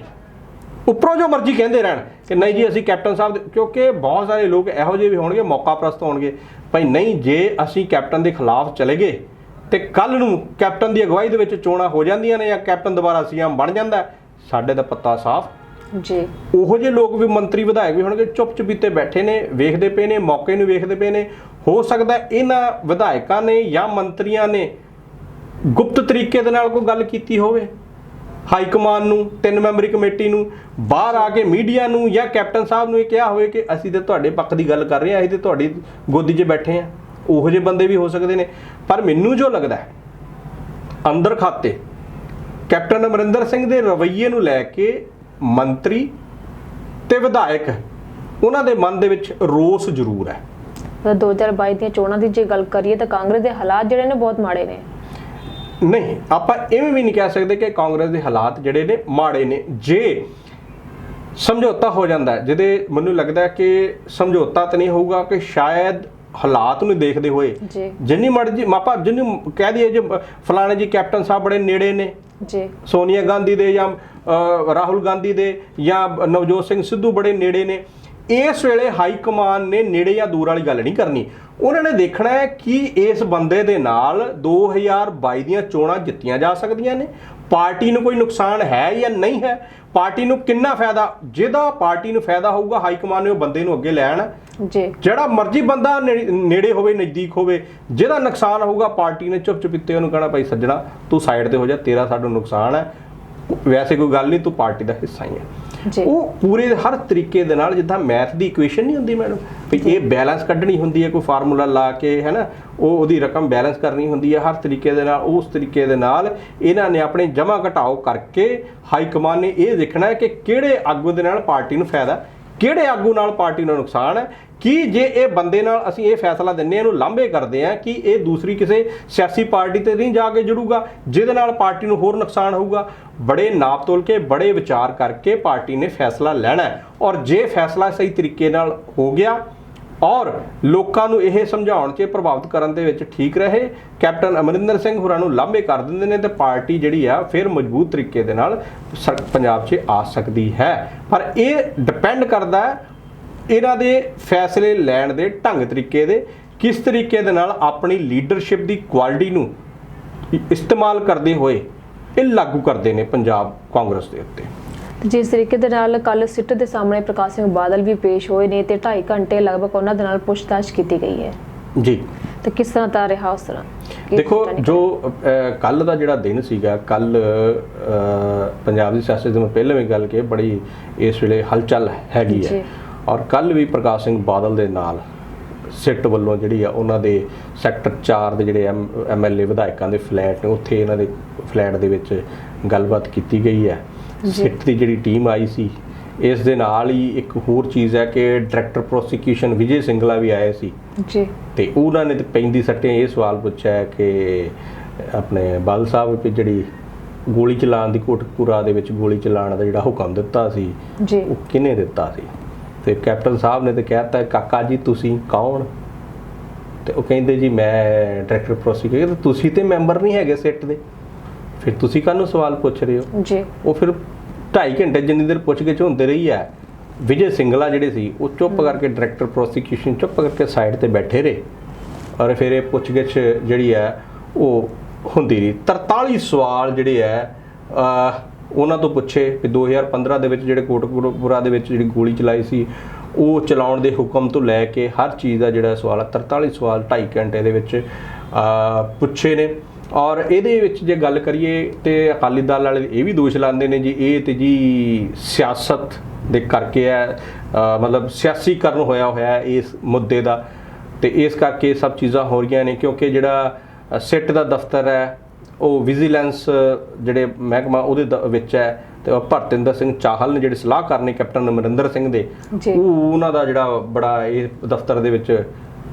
ਉੱਪਰੋਂ ਜੋ ਮਰਜ਼ੀ ਕਹਿੰਦੇ ਰਹਿਣ ਕਿ ਨਹੀਂ ਜੀ ਅਸੀਂ ਕੈਪਟਨ ਸਾਹਿਬ ਦੇ- ਕਿਉਂਕਿ ਬਹੁਤ ਸਾਰੇ ਲੋਕ ਇਹੋ ਜਿਹੇ ਵੀ ਹੋਣਗੇ ਮੌਕਾ ਪ੍ਰਸਤ ਹੋਣਗੇ ਭਾਈ ਨਹੀਂ ਜੇ ਅਸੀਂ ਕੈਪਟਨ ਦੇ ਖਿਲਾਫ ਚਲੇ ਗਏ ਤੇ ਕੱਲ ਨੂੰ ਕੈਪਟਨ ਦੀ ਅਗਵਾਈ ਦੇ ਵਿੱਚ ਚੋਣਾਂ ਹੋ ਜਾਂਦੀਆਂ ਨੇ ਜਾਂ ਕੈਪਟਨ ਦੁਬਾਰਾ ਸੀਐਮ ਬਣ ਜਾਂਦਾ ਹੈ, ਸਾਡੇ ਦਾ ਪੱਤਾ ਸਾਫ਼। ਜੀ। ਉਹੋ ਜਿਹੇ ਲੋਕ ਵੀ ਮੰਤਰੀ ਵਿਧਾਇਕ ਵੀ ਹੋਣਗੇ ਚੁੱਪ ਚੁਪੀਤੇ ਬੈਠੇ ਨੇ ਵੇਖਦੇ ਪਏ ਨੇ ਮੌਕੇ ਨੂੰ ਵੇਖਦੇ ਪਏ ਨੇ। ਹੋ ਸਕਦਾ ਇਹਨਾਂ ਵਿਧਾਇਕਾਂ ਨੇ ਜਾਂ ਮੰਤਰੀਆਂ ਨੇ ਗੁਪਤ ਤਰੀਕੇ ਦੇ ਨਾਲ ਕੋਈ ਗੱਲ ਕੀਤੀ ਹੋਵੇ। ਹਾਈ ਕਮਾਨ ਨੂੰ ਤਿੰਨ ਮੈਂਬਰੀ ਕਮੇਟੀ ਨੂੰ ਬਾਹਰ ਆ ਕੇ ਮੀਡੀਆ ਨੂੰ ਜਾਂ ਕੈਪਟਨ ਸਾਹਿਬ ਨੂੰ ਇਹ ਕਿਹਾ ਹੋਵੇ ਕਿ ਅਸੀਂ ਤੇ ਤੁਹਾਡੇ ਪੱਖ ਦੀ ਗੱਲ ਕਰ ਰਹੇ ਹਾਂ ਅਸੀਂ ਤੇ ਤੁਹਾਡੀ ਗੋਦੀ 'ਚ ਬੈਠੇ ਹਾਂ। ਉਹੋ ਜਿਹੇ ਬੰਦੇ ਵੀ ਹੋ ਸਕਦੇ ਨੇ। ਪਰ ਮੈਨੂੰ ਜੋ ਲੱਗਦਾ ਹੈ ਅੰਦਰ ਖਾਤੇ ਕੈਪਟਨ ਅਮਰਿੰਦਰ ਸਿੰਘ ਦੇ ਰਵੱਈਏ ਨੂੰ ਲੈ ਕੇ ਮੰਤਰੀ ਤੇ ਵਿਧਾਇਕ ਉਹਨਾਂ ਦੇ ਮਨ ਦੇ ਵਿੱਚ ਰੋਸ ਜ਼ਰੂਰ ਹੈ। ਤਾਂ 2022 ਦੀਆਂ ਚੋਣਾਂ ਦੀ ਜੇ ਗੱਲ ਕਰੀਏ ਤਾਂ ਕਾਂਗਰਸ ਦੇ ਹਾਲਾਤ ਜਿਹੜੇ ਨੇ ਬਹੁਤ ਮਾੜੇ ਨੇ। ਨਹੀਂ ਆਪਾਂ ਐਵੇਂ ਵੀ ਨਹੀਂ ਕਹਿ ਸਕਦੇ ਕਿ ਕਾਂਗਰਸ ਦੇ ਹਾਲਾਤ ਜਿਹੜੇ ਨੇ ਮਾੜੇ ਨੇ। ਜੇ ਸਮਝੌਤਾ ਹੋ ਜਾਂਦਾ ਹੈ ਜਿਹਦੇ ਮੈਨੂੰ ਲੱਗਦਾ ਹੈ ਕਿ ਸਮਝੌਤਾ ਤਾਂ ਨਹੀਂ ਹੋਊਗਾ ਕਿ ਸ਼ਾਇਦ ਹਾਲਾਤ ਨੂੰ ਦੇਖਦੇ ਹੋਏ ਜਿੰਨੀ ਮਰਜ਼ੀ ਮਾਪਾ ਜਿੰਨੀ ਕਹਿ ਦਈਏ ਜੇ ਫਲਾਣੇ ਜੀ ਕੈਪਟਨ ਸਾਹਿਬ ਬੜੇ ਨੇੜੇ ਨੇ ਜੀ। ਸੋਨੀਆ ਗਾਂਧੀ ਦੇ ਜਾਂ ਰਾਹੁਲ ਗਾਂਧੀ ਦੇ ਜਾਂ ਨਵਜੋਤ ਸਿੰਘ ਸਿੱਧੂ ਬੜੇ ਨੇੜੇ ਨੇ। ਇਸ ਵੇਲੇ ਹਾਈ ਕਮਾਨ ਨੇ ਨੇੜੇ ਜਾਂ ਦੂਰ ਵਾਲੀ ਗੱਲ ਨਹੀਂ ਕਰਨੀ। ਉਹਨਾਂ ਨੇ ਦੇਖਣਾ ਹੈ ਕਿ ਇਸ ਬੰਦੇ ਦੇ ਨਾਲ 2022 ਦੀਆਂ ਚੋਣਾਂ ਜਿੱਤੀਆਂ ਜਾ ਸਕਦੀਆਂ ਨੇ। ਪਾਰਟੀ ਨੂੰ ਕੋਈ ਨੁਕਸਾਨ ਹੈ ਜਾਂ ਨਹੀਂ ਹੈ? ਪਾਰਟੀ ਨੂੰ ਕਿੰਨਾ ਫਾਇਦਾ? ਜਿਹਦਾ ਪਾਰਟੀ ਨੂੰ ਫਾਇਦਾ ਹੋਊਗਾ, ਹਾਈ ਕਮਾਨ ਨੇ ਉਹ ਬੰਦੇ ਨੂੰ ਅੱਗੇ ਲੈਣ। ਜੀ। ਜਿਹੜਾ ਮਰਜ਼ੀ ਬੰਦਾ ਨੇੜੇ- ਹੋਵੇ ਨਜ਼ਦੀਕ ਹੋਵੇ ਜਿਹਦਾ ਨੁਕਸਾਨ ਹੋਊਗਾ ਪਾਰਟੀ ਨੇ ਚੁੱਪ ਚੁਪੀਤੇ ਉਹਨੂੰ ਕਹਣਾ ਭਾਈ ਸੱਜਣਾ ਤੂੰ ਸਾਈਡ ਤੇ ਹੋ ਜਾ ਤੇਰਾ ਸਾਨੂੰ ਨੁਕਸਾਨ ਹੈ। ਵੈਸੇ ਕੋਈ ਗੱਲ ਨਹੀਂ ਤੂੰ ਪਾਰਟੀ ਦਾ ਹਿੱਸਾ ਹੀ ਹੈ। ਉਹ ਪੂਰੇ ਹਰ ਤਰੀਕੇ ਦੇ ਨਾਲ ਜਿੱਦਾਂ ਮੈਥ ਦੀ ਇਕੁਏਸ਼ਨ ਨਹੀਂ ਹੁੰਦੀ ਮੈਡਮ ਵੀ ਇਹ ਬੈਲੈਂਸ ਕੱਢਣੀ ਹੁੰਦੀ ਹੈ ਕੋਈ ਫਾਰਮੂਲਾ ਲਾ ਕੇ ਹੈ ਨਾ ਉਹ ਉਹਦੀ ਰਕਮ ਬੈਲੈਂਸ ਕਰਨੀ ਹੁੰਦੀ ਹੈ ਹਰ ਤਰੀਕੇ ਦੇ ਨਾਲ ਉਸ ਤਰੀਕੇ ਦੇ ਨਾਲ ਇਹਨਾਂ ਨੇ ਆਪਣੇ ਜਮਾ ਘਟਾਓ ਕਰਕੇ ਹਾਈ ਕਮਾਨ ਨੇ ਇਹ ਦੇਖਣਾ ਹੈ ਕਿ ਕਿਹੜੇ ਆਗੂ ਦੇ ਨਾਲ ਪਾਰਟੀ ਨੂੰ ਫਾਇਦਾ ਕਿਹੜੇ ਆਗੂ ਨਾਲ ਪਾਰਟੀ ਨੂੰ ਨੁਕਸਾਨ ਹੈ? ਕੀ ਜੇ ਇਹ ਬੰਦੇ ਨਾਲ ਅਸੀਂ ਇਹ ਫੈਸਲਾ ਦਿੰਨੇ ਆ ਇਹਨੂੰ ਲਾਂਭੇ ਕਰਦੇ ਆ ਕਿ ਇਹ ਦੂਸਰੀ ਕਿਸੇ ਸਿਆਸੀ ਪਾਰਟੀ ਤੇ ਨਹੀਂ ਜਾ ਕੇ ਜੁੜੂਗਾ, ਜਿਹਦੇ ਨਾਲ ਪਾਰਟੀ ਨੂੰ ਹੋਰ ਨੁਕਸਾਨ ਹੋਊਗਾ? ਬੜੇ ਨਾਪ ਤੋਲ ਕੇ, ਬੜੇ ਵਿਚਾਰ ਕਰਕੇ ਪਾਰਟੀ ਨੇ ਫੈਸਲਾ ਲੈਣਾ ਔਰ ਜੇ ਫੈਸਲਾ ਸਹੀ ਤਰੀਕੇ ਨਾਲ ਹੋ ਗਿਆ ਔਰ ਲੋਕਾਂ ਨੂੰ ਇਹ ਸਮਝਾਉਣ 'ਚ ਪ੍ਰਭਾਵਿਤ ਕਰਨ ਦੇ ਵਿੱਚ ਠੀਕ ਰਹੇ। ਕੈਪਟਨ ਅਮਰਿੰਦਰ ਸਿੰਘ ਹੋਰਾਂ ਨੂੰ ਲਾਂਭੇ ਕਰ ਦਿੰਦੇ ਨੇ ਤੇ ਪਾਰਟੀ ਜਿਹੜੀ ਆ, ਫਿਰ ਮਜ਼ਬੂਤ ਤਰੀਕੇ ਦੇ ਨਾਲ ਸ- ਪੰਜਾਬ 'ਚ ਆ ਸਕਦੀ ਹੈ। ਪਰ ਇਹ ਡਿਪੈਂਡ ਕਰਦਾ ਹੈ ਇਹਨਾਂ ਦੇ ਫੈਸਲੇ ਲੈਣ ਦੇ ਢੰਗ ਤਰੀਕੇ ਦੇ, ਕਿਸ ਤਰੀਕੇ ਦੇ ਨਾਲ ਆਪਣੀ ਲੀਡਰਸ਼ਿਪ ਦੀ ਕੁਆਲਿਟੀ ਨੂੰ ਇਸਤੇਮਾਲ ਕਰਦੇ ਹੋਏ ਇਹ ਲਾਗੂ ਕਰਦੇ ਨੇ ਪੰਜਾਬ ਕਾਂਗਰਸ ਦੇ ਉੱਤੇ। ਤੇ ਜਿਸ ਤਰੀਕੇ ਦੇ ਨਾਲ ਕੱਲ ਸਿੱਟ ਦੇ ਸਾਹਮਣੇ ਪ੍ਰਕਾਸ਼ ਸਿੰਘ ਬਾਦਲ ਵੀ ਪੇਸ਼ ਹੋਏ ਨੇ ਤੇ 2.5 ਘੰਟੇ ਲਗਭਗ ਉਹਨਾਂ ਦੇ ਨਾਲ ਪੁੱਛਤਾਛ ਕੀਤੀ ਗਈ ਹੈ। ਜੀ। ਤੇ ਕਿਸ ਤਰ੍ਹਾਂ ਦਾ ਰਿਹਾ ਉਸ ਤਰ੍ਹਾਂ? ਦੇਖੋ ਜੋ ਕੱਲ ਦਾ ਜਿਹੜਾ ਦਿਨ ਸੀਗਾ ਕੱਲ ਪੰਜਾਬ ਦੀ ਸਿਆਸਤ ਦੇ ਮੈਂ ਪਹਿਲਾਂ ਵੀ ਗੱਲ ਕੀ ਬੜੀ ਇਸ ਵੇਲੇ ਹਲਚਲ ਹੈਗੀ। ਹੈ। ਔਰ ਕੱਲ ਵੀ ਪ੍ਰਕਾਸ਼ ਸਿੰਘ ਬਾਦਲ ਦੇ ਨਾਲ ਸਿੱਟ ਵੱਲੋਂ ਜਿਹੜੀ ਆ ਉਹਨਾਂ ਦੇ ਸੈਕਟਰ 4 ਦੇ ਜਿਹੜੇ ਐਮਐਲਏ ਵਿਧਾਇਕਾਂ ਦੇ ਫਲੈਟ ਨੇ ਉੱਥੇ ਇਹਨਾਂ ਦੇ ਫਲੈਟ ਦੇ ਵਿੱਚ ਗੱਲਬਾਤ ਕੀਤੀ ਗਈ ਹੈ। ਸਿੱਟ ਦੀ ਜਿਹੜੀ ਟੀਮ ਆਈ ਸੀ ਇਸ ਦੇ ਨਾਲ ਹੀ ਇੱਕ ਹੋਰ ਚੀਜ਼ ਹੈ ਕਿ ਡਾਇਰੈਕਟਰ ਪ੍ਰੋਸੀਕਿਊਸ਼ਨ ਵਿਜੇ ਸਿੰਗਲਾ ਵੀ ਆਏ ਸੀ। ਜੀ। ਤੇ ਉਹਨਾਂ ਨੇ ਤੇ ਪੈਂਦੀ ਸੱਟੇ ਇਹ ਸਵਾਲ ਪੁੱਛਿਆ ਹੈ ਕਿ ਆਪਣੇ ਬਾਦਲ ਸਾਹਿਬ ਵੀ ਜਿਹੜੀ ਗੋਲੀ ਚਲਾਉਣ ਦੀ ਕੋਟਕਪੂਰਾ ਦੇ ਵਿੱਚ ਗੋਲੀ ਚਲਾਉਣ ਦਾ ਜਿਹੜਾ ਹੁਕਮ ਦਿੱਤਾ ਸੀ ਜੀ। ਉਹ ਕਿਹਨੇ ਦਿੱਤਾ ਸੀ? ਤੇ ਕੈਪਟਨ ਸਾਹਿਬ ਨੇ ਤੇ ਕਹਿਤਾ ਕਾਕਾ ਜੀ ਤੁਸੀਂ ਕੌਣ? ਤੇ ਉਹ ਕਹਿੰਦੇ ਜੀ ਮੈਂ ਡਾਇਰੈਕਟਰ ਪ੍ਰੋਸੀਕਿਊਟਰ ਤੁਸੀਂ ਤੇ ਮੈਂਬਰ ਨਹੀਂ ਹੈਗੇ ਸਿੱਟ ਦੇ। ਫਿਰ ਤੁਸੀਂ ਕਾਹਨੂੰ ਸਵਾਲ ਪੁੱਛ ਰਹੇ ਹੋ? ਜੀ। ਉਹ ਫਿਰ 2.5 ਘੰਟੇ ਜਿੰਨੀ ਦੇਰ ਪੁੱਛ ਕੇ ਹੁੰਦੇ ਰਹੀ ਹੈ। ਵਿਜੇ ਸਿੰਗਲਾ ਜਿਹੜੇ ਸੀ ਉਹ ਚੁੱਪ ਕਰਕੇ ਡਾਇਰੈਕਟਰ ਪ੍ਰੋਸੀਕਿਊਸ਼ਨ ਚੁੱਪ ਕਰਕੇ ਸਾਈਡ ਤੇ ਬੈਠੇ ਰਹੇ। ਔਰ ਫਿਰ ਇਹ ਪੁੱਛਗਿੱਛ ਜਿਹੜੀ ਹੈ ਉਹ ਹੁੰਦੀ ਰਹੀ। 43 ਸਵਾਲ ਜਿਹੜੇ ਹੈ ਉਹਨਾਂ ਤੋਂ ਪੁੱਛੇ ਕਿ 2015 ਦੇ ਵਿੱਚ ਜਿਹੜੇ ਕੋਟਕਪੂਰਾ ਦੇ ਵਿੱਚ ਜਿਹੜੀ ਗੋਲੀ ਚਲਾਈ ਸੀ ਉਹ ਚਲਾਉਣ ਦੇ ਹੁਕਮ ਤੋਂ ਲੈ ਕੇ ਹਰ ਚੀਜ਼ ਦਾ ਜਿਹੜਾ ਸਵਾਲ ਹੈ 43 ਸਵਾਲ 2.5 ਘੰਟੇ ਦੇ ਵਿੱਚ ਪੁੱਛੇ ਨੇ। ਔਰ ਇਹਦੇ ਵਿੱਚ ਜੇ ਗੱਲ ਕਰੀਏ ਤੇ ਅਕਾਲੀ ਦਲ ਵਾਲੇ ਇਹ ਵੀ ਦੋਸ਼ ਲਾਉਂਦੇ ਨੇ ਜੀ ਇਹ ਤੇ ਜੀ ਸਿਆਸਤ ਦੇ ਕਰਕੇ ਹੈ ਮਤਲਬ ਸਿਆਸੀਕਰਨ ਹੋਇਆ ਹੋਇਆ ਇਸ ਮੁੱਦੇ ਦਾ। ਤੇ ਇਸ ਕਰਕੇ ਸਭ ਚੀਜ਼ਾਂ ਹੋ ਰਹੀਆਂ ਨੇ ਕਿਉਂਕਿ ਜਿਹੜਾ ਸਿੱਟ ਦਾ ਦਫ਼ਤਰ ਹੈ ਉਹ ਵਿਜੀਲੈਂਸ ਜਿਹੜੇ ਮਹਿਕਮਾ ਉਹਦੇ ਵਿੱਚ ਹੈ। ਤੇ ਉਹ ਭਰਤਿੰਦਰ ਸਿੰਘ ਚਾਹਲ ਨੇ ਜਿਹੜੇ ਸਲਾਹਕਾਰ ਨੇ ਕੈਪਟਨ ਅਮਰਿੰਦਰ ਸਿੰਘ ਦੇ। ਉਹ ਉਹਨਾਂ ਦਾ ਜਿਹੜਾ ਬੜਾ ਇਹ ਦਫ਼ਤਰ ਦੇ ਵਿੱਚ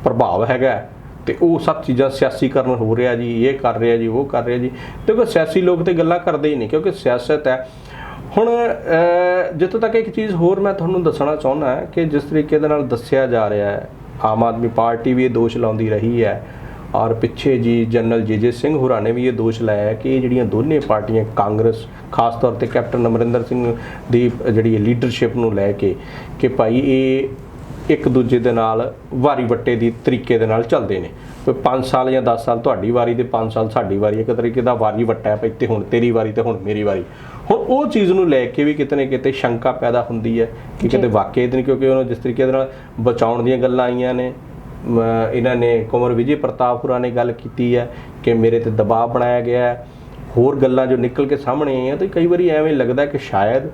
ਪ੍ਰਭਾਵ ਹੈਗਾ ਤੇ ਉਹ ਸਭ ਚੀਜ਼ਾਂ ਸਿਆਸੀਕਰਨ ਹੋ ਰਿਹਾ ਜੀ, ਇਹ ਕਰ ਰਿਹਾ ਜੀ, ਉਹ ਕਰ ਰਿਹਾ ਜੀ। ਦੇਖੋ, ਸਿਆਸੀ ਲੋਕ ਤੇ ਗੱਲਾਂ ਕਰਦੇ ਹੀ ਨਹੀਂ, ਕਿਉਂਕਿ ਸਿਆਸਤ ਹੈ। ਹੁਣ ਜਿੱਥੋਂ ਤੱਕ ਇੱਕ ਚੀਜ਼ ਹੋਰ ਮੈਂ ਤੁਹਾਨੂੰ ਦੱਸਣਾ ਚਾਹੁੰਦਾ ਕਿ ਜਿਸ ਤਰੀਕੇ ਦੇ ਨਾਲ ਦੱਸਿਆ ਜਾ ਰਿਹਾ ਹੈ, ਆਮ ਆਦਮੀ ਪਾਰਟੀ ਵੀ ਇਹ ਦੋਸ਼ ਲਾਉਂਦੀ ਰਹੀ ਹੈ। ਔਰ ਪਿੱਛੇ ਜੀ ਜਨਰਲ ਜੇਜੇ ਸਿੰਘ ਹੋਰਾਂ ਨੇ ਵੀ ਇਹ ਦੋਸ਼ ਲਾਇਆ ਕਿ ਇਹ ਜਿਹੜੀਆਂ ਦੋਨੇ ਪਾਰਟੀਆਂ, ਕਾਂਗਰਸ, ਖਾਸ ਤੌਰ ਤੇ ਕੈਪਟਨ ਅਮਰਿੰਦਰ ਸਿੰਘ ਦੀ ਜਿਹੜੀ ਲੀਡਰਸ਼ਿਪ ਨੂੰ ਲੈ ਕੇ ਕਿ ਭਾਈ ਇਹ ਇੱਕ ਦੂਜੇ ਦੇ ਨਾਲ ਵਾਰੀ ਵੱਟੇ ਦੀ ਤਰੀਕੇ ਦੇ ਨਾਲ ਚੱਲਦੇ ਨੇ। ਕੋਈ 5 ਸਾਲ ਜਾਂ 10 ਸਾਲ ਤੁਹਾਡੀ ਵਾਰੀ ਤੇ 5 ਸਾਲ ਸਾਡੀ ਵਾਰੀ ਇੱਕ ਤਰੀਕੇ ਦਾ ਵਾਰੀ ਵੱਟਾ ਹੈ ਭਈ ਤੇ ਹੁਣ ਤੇਰੀ ਵਾਰੀ ਤੇ ਹੁਣ ਮੇਰੀ ਵਾਰੀ। ਹੁਣ ਉਹ ਚੀਜ਼ ਨੂੰ ਲੈ ਕੇ ਵੀ ਕਿਤੇ ਨਾ ਕਿਤੇ ਸ਼ੰਕਾ ਪੈਦਾ ਹੁੰਦੀ ਹੈ ਕਿ ਕਿਤੇ ਵਾਕਈ ਇਹਦੇ ਕਿਉਂਕਿ ਉਹਨਾਂ ਜਿਸ ਤਰੀਕੇ ਦੇ ਨਾਲ ਬਚਾਉਣ ਦੀਆਂ ਗੱਲਾਂ ਆਈਆਂ ਨੇ ਇਹਨਾਂ ਨੇ ਕੁਮਰ ਵਿਜੇ ਪ੍ਰਤਾਪਪੁਰਾ ਨੇ ਗੱਲ ਕੀਤੀ ਹੈ ਕਿ ਮੇਰੇ ਤੇ ਦਬਾਅ ਬਣਾਇਆ ਗਿਆ ਹੈ। ਹੋਰ ਗੱਲਾਂ ਜੋ ਨਿਕਲ ਕੇ ਸਾਹਮਣੇ ਆਈਆਂ ਤੇ ਕਈ ਵਾਰੀ ਐਵੇਂ ਲੱਗਦਾ ਕਿ ਸ਼ਾਇਦ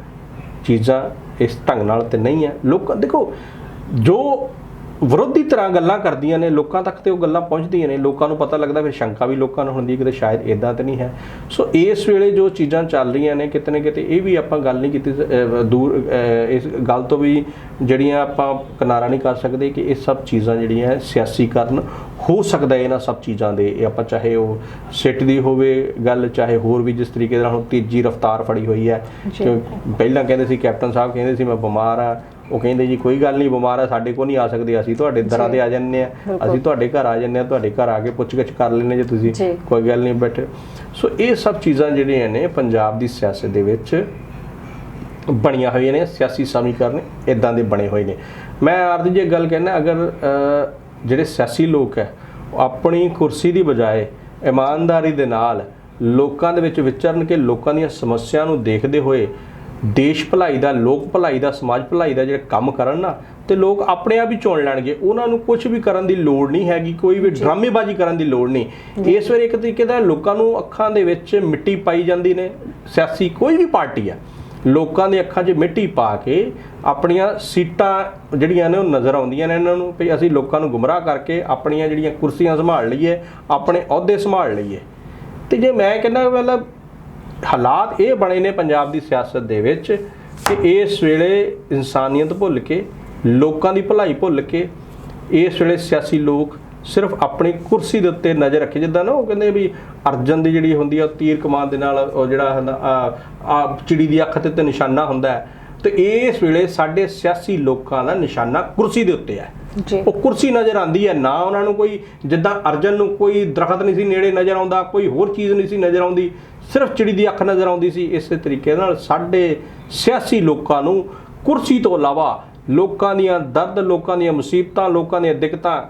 ਚੀਜ਼ਾਂ ਇਸ ਢੰਗ ਨਾਲ ਤੇ ਨਹੀਂ ਹੈ। ਲੋਕਾਂ ਦੇਖੋ ਜੋ ਵਿਰੋਧੀ ਤਰ੍ਹਾਂ ਗੱਲਾਂ ਕਰਦੀਆਂ ਨੇ ਲੋਕਾਂ ਤੱਕ ਤੇ ਉਹ ਗੱਲਾਂ ਪਹੁੰਚਦੀਆਂ ਨੇ ਲੋਕਾਂ ਨੂੰ ਪਤਾ ਲੱਗਦਾ ਫਿਰ ਸ਼ੰਕਾ ਵੀ ਲੋਕਾਂ ਨੂੰ ਹੁੰਦੀ ਹੈ ਕਿ ਸ਼ਾਇਦ ਇਦਾਂ ਤੇ ਨਹੀਂ ਹੈ। ਸੋ ਇਸ ਵੇਲੇ ਜੋ ਚੀਜ਼ਾਂ ਚੱਲ ਰਹੀਆਂ ਨੇ ਕਿਤੇ ਨਾ ਕਿਤੇ ਇਹ ਵੀ ਆਪਾਂ ਗੱਲ ਨਹੀਂ ਕੀਤੀ ਦੂਰ ਇਸ ਗੱਲ ਤੋਂ ਵੀ ਜਿਹੜੀਆਂ ਆਪਾਂ ਕਿਨਾਰਾ ਨਹੀਂ ਕਰ ਸਕਦੇ ਕਿ ਇਹ ਸਭ ਚੀਜ਼ਾਂ ਜਿਹੜੀਆਂ ਹੈ ਸਿਆਸੀਕਰਨ ਹੋ ਸਕਦਾ ਹੈ ਇਹਨਾਂ ਸਭ ਚੀਜ਼ਾਂ ਦੇ। ਇਹ ਆਪਾਂ ਚਾਹੇ ਉਹ ਸਿੱਟ ਦੀ ਹੋਵੇ ਗੱਲ ਚਾਹੇ ਹੋਰ ਵੀ ਜਿਸ ਤਰੀਕੇ ਨਾਲ ਹੁਣ ਤੀਜੀ ਰਫ਼ਤਾਰ ਫੜੀ ਹੋਈ ਹੈ। ਪਹਿਲਾਂ ਕਹਿੰਦੇ ਸੀ ਕੈਪਟਨ ਸਾਹਿਬ ਕਹਿੰਦੇ ਸੀ ਮੈਂ ਬਿਮਾਰ ਆ ਉਹ ਕਹਿੰਦੇ ਜੀ ਕੋਈ ਗੱਲ ਨਹੀਂ ਬਿਮਾਰ ਆ ਸਾਡੇ ਕੋਲ ਨਹੀਂ ਆ ਸਕਦੇ ਅਸੀਂ ਤੁਹਾਡੇ ਦਰਾਂ ਤੇ ਆ ਜੰਨੇ ਆ। ਅਸੀਂ ਤੁਹਾਡੇ ਘਰ ਆ ਜੰਨੇ ਆ ਤੁਹਾਡੇ ਘਰ ਆ ਕੇ ਪੁੱਛਗਿੱਛ ਕਰ ਲੈਣੇ ਜੇ ਤੁਸੀਂ। ਕੋਈ ਗੱਲ ਨਹੀਂ ਬੈਠੇ ਸੋ ਇਹ ਸਭ ਚੀਜ਼ਾਂ ਜਿਹੜੀਆਂ ਨੇ ਪੰਜਾਬ ਦੀ ਸਿਆਸਤ ਦੇ ਵਿੱਚ ਬਣੀਆਂ ਹੋਈਆਂ ਨੇ ਸਿਆਸੀ ਸਮੀਕਰਨ ਇਦਾਂ ਦੇ ਬਣੇ ਹੋਏ ਨੇ ਮੈਂ ਆਰਦੀ ਜੀ ਗੱਲ ਕਹਿਣਾ ਅਗਰ ਜਿਹੜੇ ਸਿਆਸੀ ਲੋਕ ਹੈ ਆਪਣੀ ਕੁਰਸੀ ਦੀ ਬਜਾਏ ਇਮਾਨਦਾਰੀ ਦੇ ਨਾਲ ਲੋਕਾਂ ਦੇ ਵਿੱਚ ਵਿਚਰਨ ਕੇ ਲੋਕਾਂ ਦੀਆਂ ਸਮੱਸਿਆ ਨੂੰ ਦੇਖਦੇ ਹੋਏ ਦੇਸ਼ ਭਲਾਈ ਦਾ ਲੋਕ ਭਲਾਈ ਦਾ ਸਮਾਜ ਭਲਾਈ ਦਾ ਜਿਹੜਾ ਕੰਮ ਕਰਨ ਨਾ ਤੇ ਲੋਕ ਆਪਣੇ ਆਪ ਹੀ ਚੁਣ ਲੈਣਗੇ। ਉਹਨਾਂ ਨੂੰ ਕੁਝ ਵੀ ਕਰਨ ਦੀ ਲੋੜ ਨਹੀਂ ਹੈਗੀ ਕੋਈ ਵੀ ਡਰਾਮੇਬਾਜ਼ੀ ਕਰਨ ਦੀ ਲੋੜ ਨਹੀਂ। ਇਸ ਵੇਲੇ ਇੱਕ ਤਰੀਕੇ ਦਾ ਲੋਕਾਂ ਨੂੰ ਅੱਖਾਂ ਦੇ ਵਿੱਚ ਮਿੱਟੀ ਪਾਈ ਜਾਂਦੀ ਨੇ ਸਿਆਸੀ ਕੋਈ ਵੀ ਪਾਰਟੀ ਆ। ਲੋਕਾਂ ਦੇ ਅੱਖਾਂ 'ਚ ਮਿੱਟੀ ਪਾ ਕੇ ਆਪਣੀਆਂ ਸੀਟਾਂ ਜਿਹੜੀਆਂ ਨੇ ਉਹ ਨਜ਼ਰ ਆਉਂਦੀਆਂ ਨੇ ਇਹਨਾਂ ਨੂੰ ਵੀ ਅਸੀਂ ਲੋਕਾਂ ਨੂੰ ਗੁੰਮਰਾਹ ਕਰਕੇ ਆਪਣੀਆਂ ਜਿਹੜੀਆਂ ਕੁਰਸੀਆਂ ਸੰਭਾਲ ਲਈਏ ਆਪਣੇ ਅਹੁਦੇ ਸੰਭਾਲ ਲਈਏ। ਤੇ ਜੇ ਮੈਂ ਕਹਿੰਦਾ ਮਤਲਬ ਹਾਲਾਤ ਇਹ ਬਣੇ ਨੇ ਪੰਜਾਬ ਦੀ ਸਿਆਸਤ ਦੇ ਵਿੱਚ ਕਿ ਇਸ ਵੇਲੇ ਇਨਸਾਨੀਅਤ ਭੁੱਲ ਕੇ ਲੋਕਾਂ ਦੀ ਭਲਾਈ ਭੁੱਲ ਕੇ ਇਸ ਵੇਲੇ ਸਿਆਸੀ ਲੋਕ ਸਿਰਫ ਆਪਣੀ ਕੁਰਸੀ ਦੇ ਉੱਤੇ ਨਜ਼ਰ ਰੱਖੇ। ਜਿੱਦਾਂ ਨਾ ਉਹ ਕਹਿੰਦੇ ਵੀ ਅਰਜਨ ਦੀ ਜਿਹੜੀ ਹੁੰਦੀ ਆ ਤੀਰ ਕਮਾਨ ਦੇ ਨਾਲ ਉਹ ਜਿਹੜਾ ਹੁੰਦਾ ਚਿੜੀ ਦੀ ਅੱਖ ਤੇ ਤੇ ਨਿਸ਼ਾਨਾ ਹੁੰਦਾ ਤੇ ਇਸ ਵੇਲੇ ਸਾਡੇ ਸਿਆਸੀ ਲੋਕਾਂ ਦਾ ਨਿਸ਼ਾਨਾ ਕੁਰਸੀ ਦੇ ਉੱਤੇ ਹੈ। ਉਹ ਕੁਰਸੀ ਨਜ਼ਰ ਆਂਦੀ ਹੈ ਨਾ ਉਹਨਾਂ ਨੂੰ ਕੋਈ ਜਿੱਦਾਂ ਅਰਜਨ ਨੂੰ ਕੋਈ ਦਰਖਤ ਨਹੀਂ ਸੀ ਨੇੜੇ ਨਜ਼ਰ ਆਉਂਦਾ ਕੋਈ ਹੋਰ ਚੀਜ਼ ਨਹੀਂ ਸੀ ਨਜ਼ਰ ਆਉਂਦੀ। ਸਿਰਫ ਚਿੜੀ ਦੀ ਅੱਖ ਨਜ਼ਰ ਆਉਂਦੀ ਸੀ, ਇਸੇ ਤਰੀਕੇ ਨਾਲ ਸਾਡੇ ਸਿਆਸੀ ਲੋਕਾਂ ਨੂੰ ਕੁਰਸੀ ਤੋਂ ਇਲਾਵਾ ਲੋਕਾਂ ਦੀਆਂ ਦਰਦ, ਲੋਕਾਂ ਦੀਆਂ ਮੁਸੀਬਤਾਂ, ਲੋਕਾਂ ਦੀਆਂ ਦਿੱਕਤਾਂ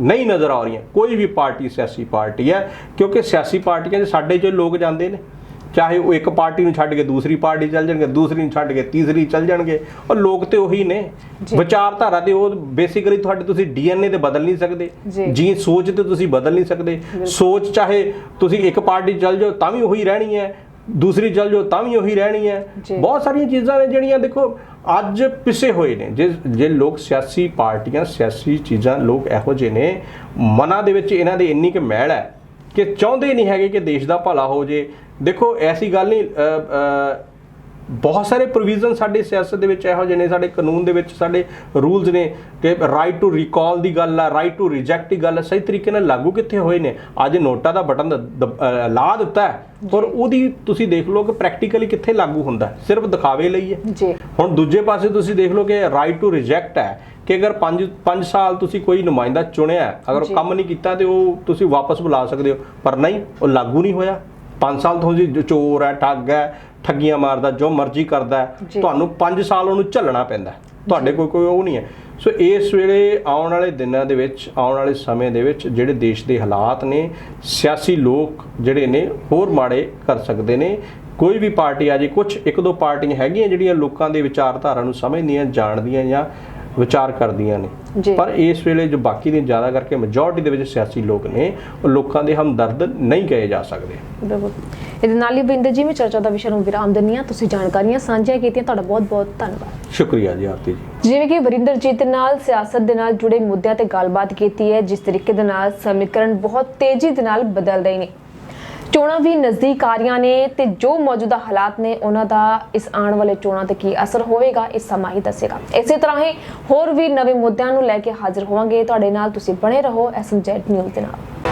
ਨਹੀਂ ਨਜ਼ਰ ਆ ਰਹੀਆਂ। ਕੋਈ ਵੀ ਪਾਰਟੀ ਸਿਆਸੀ ਪਾਰਟੀ ਹੈ, ਕਿਉਂਕਿ ਸਿਆਸੀ ਪਾਰਟੀਆਂ 'ਚ ਸਾਡੇ 'ਚ ਲੋਕ ਜਾਂਦੇ ਨੇ। ਚਾਹੇ ਉਹ ਇੱਕ ਪਾਰਟੀ ਨੂੰ ਛੱਡ ਕੇ ਦੂਸਰੀ ਪਾਰਟੀ ਚੱਲ ਜਾਣਗੇ ਦੂਸਰੀ ਨੂੰ ਛੱਡ ਕੇ ਤੀਸਰੀ ਚੱਲ ਜਾਣਗੇ। ਔਰ ਲੋਕ ਤੇ ਉਹੀ ਨੇ। ਵਿਚਾਰਧਾਰਾ ਤੇ ਉਹ ਬੇਸਿਕਲੀ ਤੁਹਾਡੇ ਤੁਸੀਂ ਡੀਐਨਏ ਤੇ ਬਦਲ ਨਹੀਂ ਸਕਦੇ। ਜੀ। ਸੋਚ ਤੇ ਤੁਸੀਂ ਬਦਲ ਨਹੀਂ ਸਕਦੇ। ਸੋਚ ਚਾਹੇ ਤੁਸੀਂ ਇੱਕ ਪਾਰਟੀ ਚੱਲ ਜਾਓ ਤਾਂ ਵੀ ਉਹੀ ਰਹਿਣੀ ਹੈ ਦੂਸਰੀ ਚੱਲ ਜਾਓ ਤਾਂ ਵੀ ਉਹੀ ਰਹਿਣੀ ਹੈ। ਬਹੁਤ ਸਾਰੀਆਂ ਚੀਜ਼ਾਂ ਨੇ ਜਿਹੜੀਆਂ ਦੇਖੋ ਅੱਜ ਪਿਸੇ ਹੋਏ ਨੇ। ਜੇ ਜੇ ਲੋਕ ਸਿਆਸੀ ਪਾਰਟੀਆਂ ਸਿਆਸੀ ਚੀਜ਼ਾਂ ਲੋਕ ਇਹੋ ਜਿਹੇ ਨੇ ਮਨਾਂ ਦੇ ਵਿੱਚ ਇਹਨਾਂ ਦੇ ਇੰਨੀ ਕੁ ਮੈਲ ਹੈ ਕਿ ਚਾਹੁੰਦੇ ਨਹੀਂ ਹੈਗੇ ਕਿ ਦੇਸ਼ ਦਾ ਭਲਾ ਹੋ ਜੇ ਦੇਖੋ ਐਸੀ ਗੱਲ ਨਹੀਂ ਬਹੁਤ ਸਾਰੇ ਪ੍ਰੋਵੀਜ਼ਨ ਸਾਡੀ ਸਿਆਸਤ ਦੇ ਵਿੱਚ ਇਹੋ ਜਿਹੇ ਨੇ ਸਾਡੇ ਕਾਨੂੰਨ ਦੇ ਵਿੱਚ ਸਾਡੇ ਰੂਲਸ ਨੇ ਕਿ ਰਾਈਟ ਟੂ ਰੀਕਾਲ ਦੀ ਗੱਲ ਹੈ ਰਾਈਟ ਟੂ ਰਿਜੈਕਟ ਦੀ ਗੱਲ ਸਹੀ ਤਰੀਕੇ ਨਾਲ ਲਾਗੂ ਕਿੱਥੇ ਹੋਏ ਨੇ? ਅੱਜ ਨੋਟਾਂ ਦਾ ਬਟਨ ਲਾ ਦਿੱਤਾ ਹੈ। ਪਰ ਉਹਦੀ ਤੁਸੀਂ ਦੇਖ ਲਓ ਕਿ ਪ੍ਰੈਕਟੀਕਲੀ ਕਿੱਥੇ ਲਾਗੂ ਹੁੰਦਾ। ਸਿਰਫ ਦਿਖਾਵੇ ਲਈ ਹੈ। ਜੀ। ਹੁਣ ਦੂਜੇ ਪਾਸੇ ਤੁਸੀਂ ਦੇਖ ਲਓ ਕਿ ਰਾਈਟ ਟੂ ਰਿਜੈਕਟ ਹੈ ਕਿ ਅਗਰ 5 5 ਸਾਲ ਤੁਸੀਂ ਕੋਈ ਨੁਮਾਇੰਦਾ ਚੁਣਿਆ ਅਗਰ ਉਹ। ਕੰਮ ਨਹੀਂ ਕੀਤਾ ਤੇ ਉਹ ਤੁਸੀਂ ਵਾਪਸ ਬੁਲਾ ਸਕਦੇ ਹੋ ਪਰ ਨਹੀਂ ਉਹ ਲਾਗੂ ਨਹੀਂ ਹੋਇਆ। 5 ਸਾਲ ਤੋਂ ਜੀ ਜੋ ਚੋਰ ਹੈ ਠੱਗ ਹੈ ਠੱਗੀਆਂ ਮਾਰਦਾ ਜੋ ਮਰਜ਼ੀ ਕਰਦਾ। ਤੁਹਾਨੂੰ 5 ਸਾਲ ਉਹਨੂੰ ਝੱਲਣਾ ਪੈਂਦਾ। ਤੁਹਾਡੇ ਕੋਈ ਕੋਈ ਉਹ ਨਹੀਂ ਹੈ ਸੋ ਇਸ ਵੇਲੇ ਆਉਣ ਵਾਲੇ ਦਿਨਾਂ ਦੇ ਵਿੱਚ ਆਉਣ ਵਾਲੇ ਸਮੇਂ ਦੇ ਵਿੱਚ ਜਿਹੜੇ ਦੇਸ਼ ਦੇ ਹਾਲਾਤ ਨੇ ਸਿਆਸੀ ਲੋਕ ਜਿਹੜੇ ਨੇ ਹੋਰ ਮਾੜੇ ਕਰ ਸਕਦੇ ਨੇ ਕੋਈ ਵੀ ਪਾਰਟੀ ਆ ਜੇ ਕੁਝ ਇੱਕ ਦੋ ਪਾਰਟੀਆਂ ਹੈਗੀਆਂ ਜਿਹੜੀਆਂ ਲੋਕਾਂ ਦੇ ਵਿਚਾਰਧਾਰਾ ਨੂੰ ਸਮਝਦੀਆਂ ਜਾਣਦੀਆਂ ਜਾਂ ਵਿਚਾਰ ਕਰਦੀਆਂ ਨੇ। ਪਰ ਇਸ ਵੇਲੇ ਜੋ ਬਾਕੀ ਦੇ ਜ਼ਿਆਦਾ ਕਰਕੇ ਮੈਜੋਰਟੀ ਦੇ ਵਿੱਚ ਸਿਆਸੀ ਲੋਕ ਨੇ ਉਹ ਲੋਕਾਂ ਦੇ ਹਮਦਰਦ ਨਹੀਂ ਕਹੇ ਜਾ ਸਕਦੇ। ਬਿਲਕੁਲ। ਇਹਦੇ ਨਾਲ ਹੀ ਬਿੰਦਰ ਜੀ ਮੈਂ ਚਰਚਾ ਦਾ ਵਿਸ਼ਾ ਨੂੰ ਵਿਰਾਮ ਦਿੰਦੀ ਹਾਂ। ਤੁਸੀਂ ਜਾਣਕਾਰੀਆਂ ਸਾਂਝੀਆਂ ਕੀਤੀਆਂ ਤੁਹਾਡਾ ਬਹੁਤ ਬਹੁਤ ਧੰਨਵਾਦ। ਸ਼ੁਕਰੀਆ ਜੀ ਆਰਤੀ ਜੀ। ਜਿਵੇਂ ਕਿ ਵਰਿੰਦਰ ਜੀ ਦੇ ਨਾਲ ਸਿਆਸਤ ਦੇ ਨਾਲ ਜੁੜੇ ਮੁੱਦਿਆਂ ਤੇ ਗੱਲਬਾਤ ਕੀਤੀ ਹੈ ਜਿਸ ਤਰੀਕੇ ਦੇ ਨਾਲ ਸਮੀਕਰਨ ਬਹੁਤ ਤੇਜ਼ੀ ਦੇ ਨਾਲ ਬਦਲ ਰਹੇ ਨੇ। ਚੋਣਾਂ ਵੀ ਨਜ਼ਦੀਕ ਆ ਰਹੀਆਂ ਨੇ ਤੇ ਜੋ ਮੌਜੂਦਾ ਹਾਲਾਤ ਨੇ ਉਹਨਾਂ ਦਾ ਇਸ ਆਉਣ ਵਾਲੇ ਚੋਣਾਂ ਤੇ ਕੀ ਅਸਰ ਹੋਵੇਗਾ, ਇਹ ਸਮਾਂ ਹੀ ਦੱਸੇਗਾ। ਇਸੇ ਤਰ੍ਹਾਂ ਹੀ ਹੋਰ ਵੀ ਨਵੇਂ ਮੁੱਦਿਆਂ ਨੂੰ ਲੈ ਕੇ ਹਾਜ਼ਰ ਹੋਵਾਂਗੇ। ਤੁਹਾਡੇ ਨਾਲ ਤੁਸੀਂ ਬਣੇ ਰਹੋ ਐਸਐਮਜੈਡ ਨਿਊਜ਼ ਦੇ ਨਾਲ।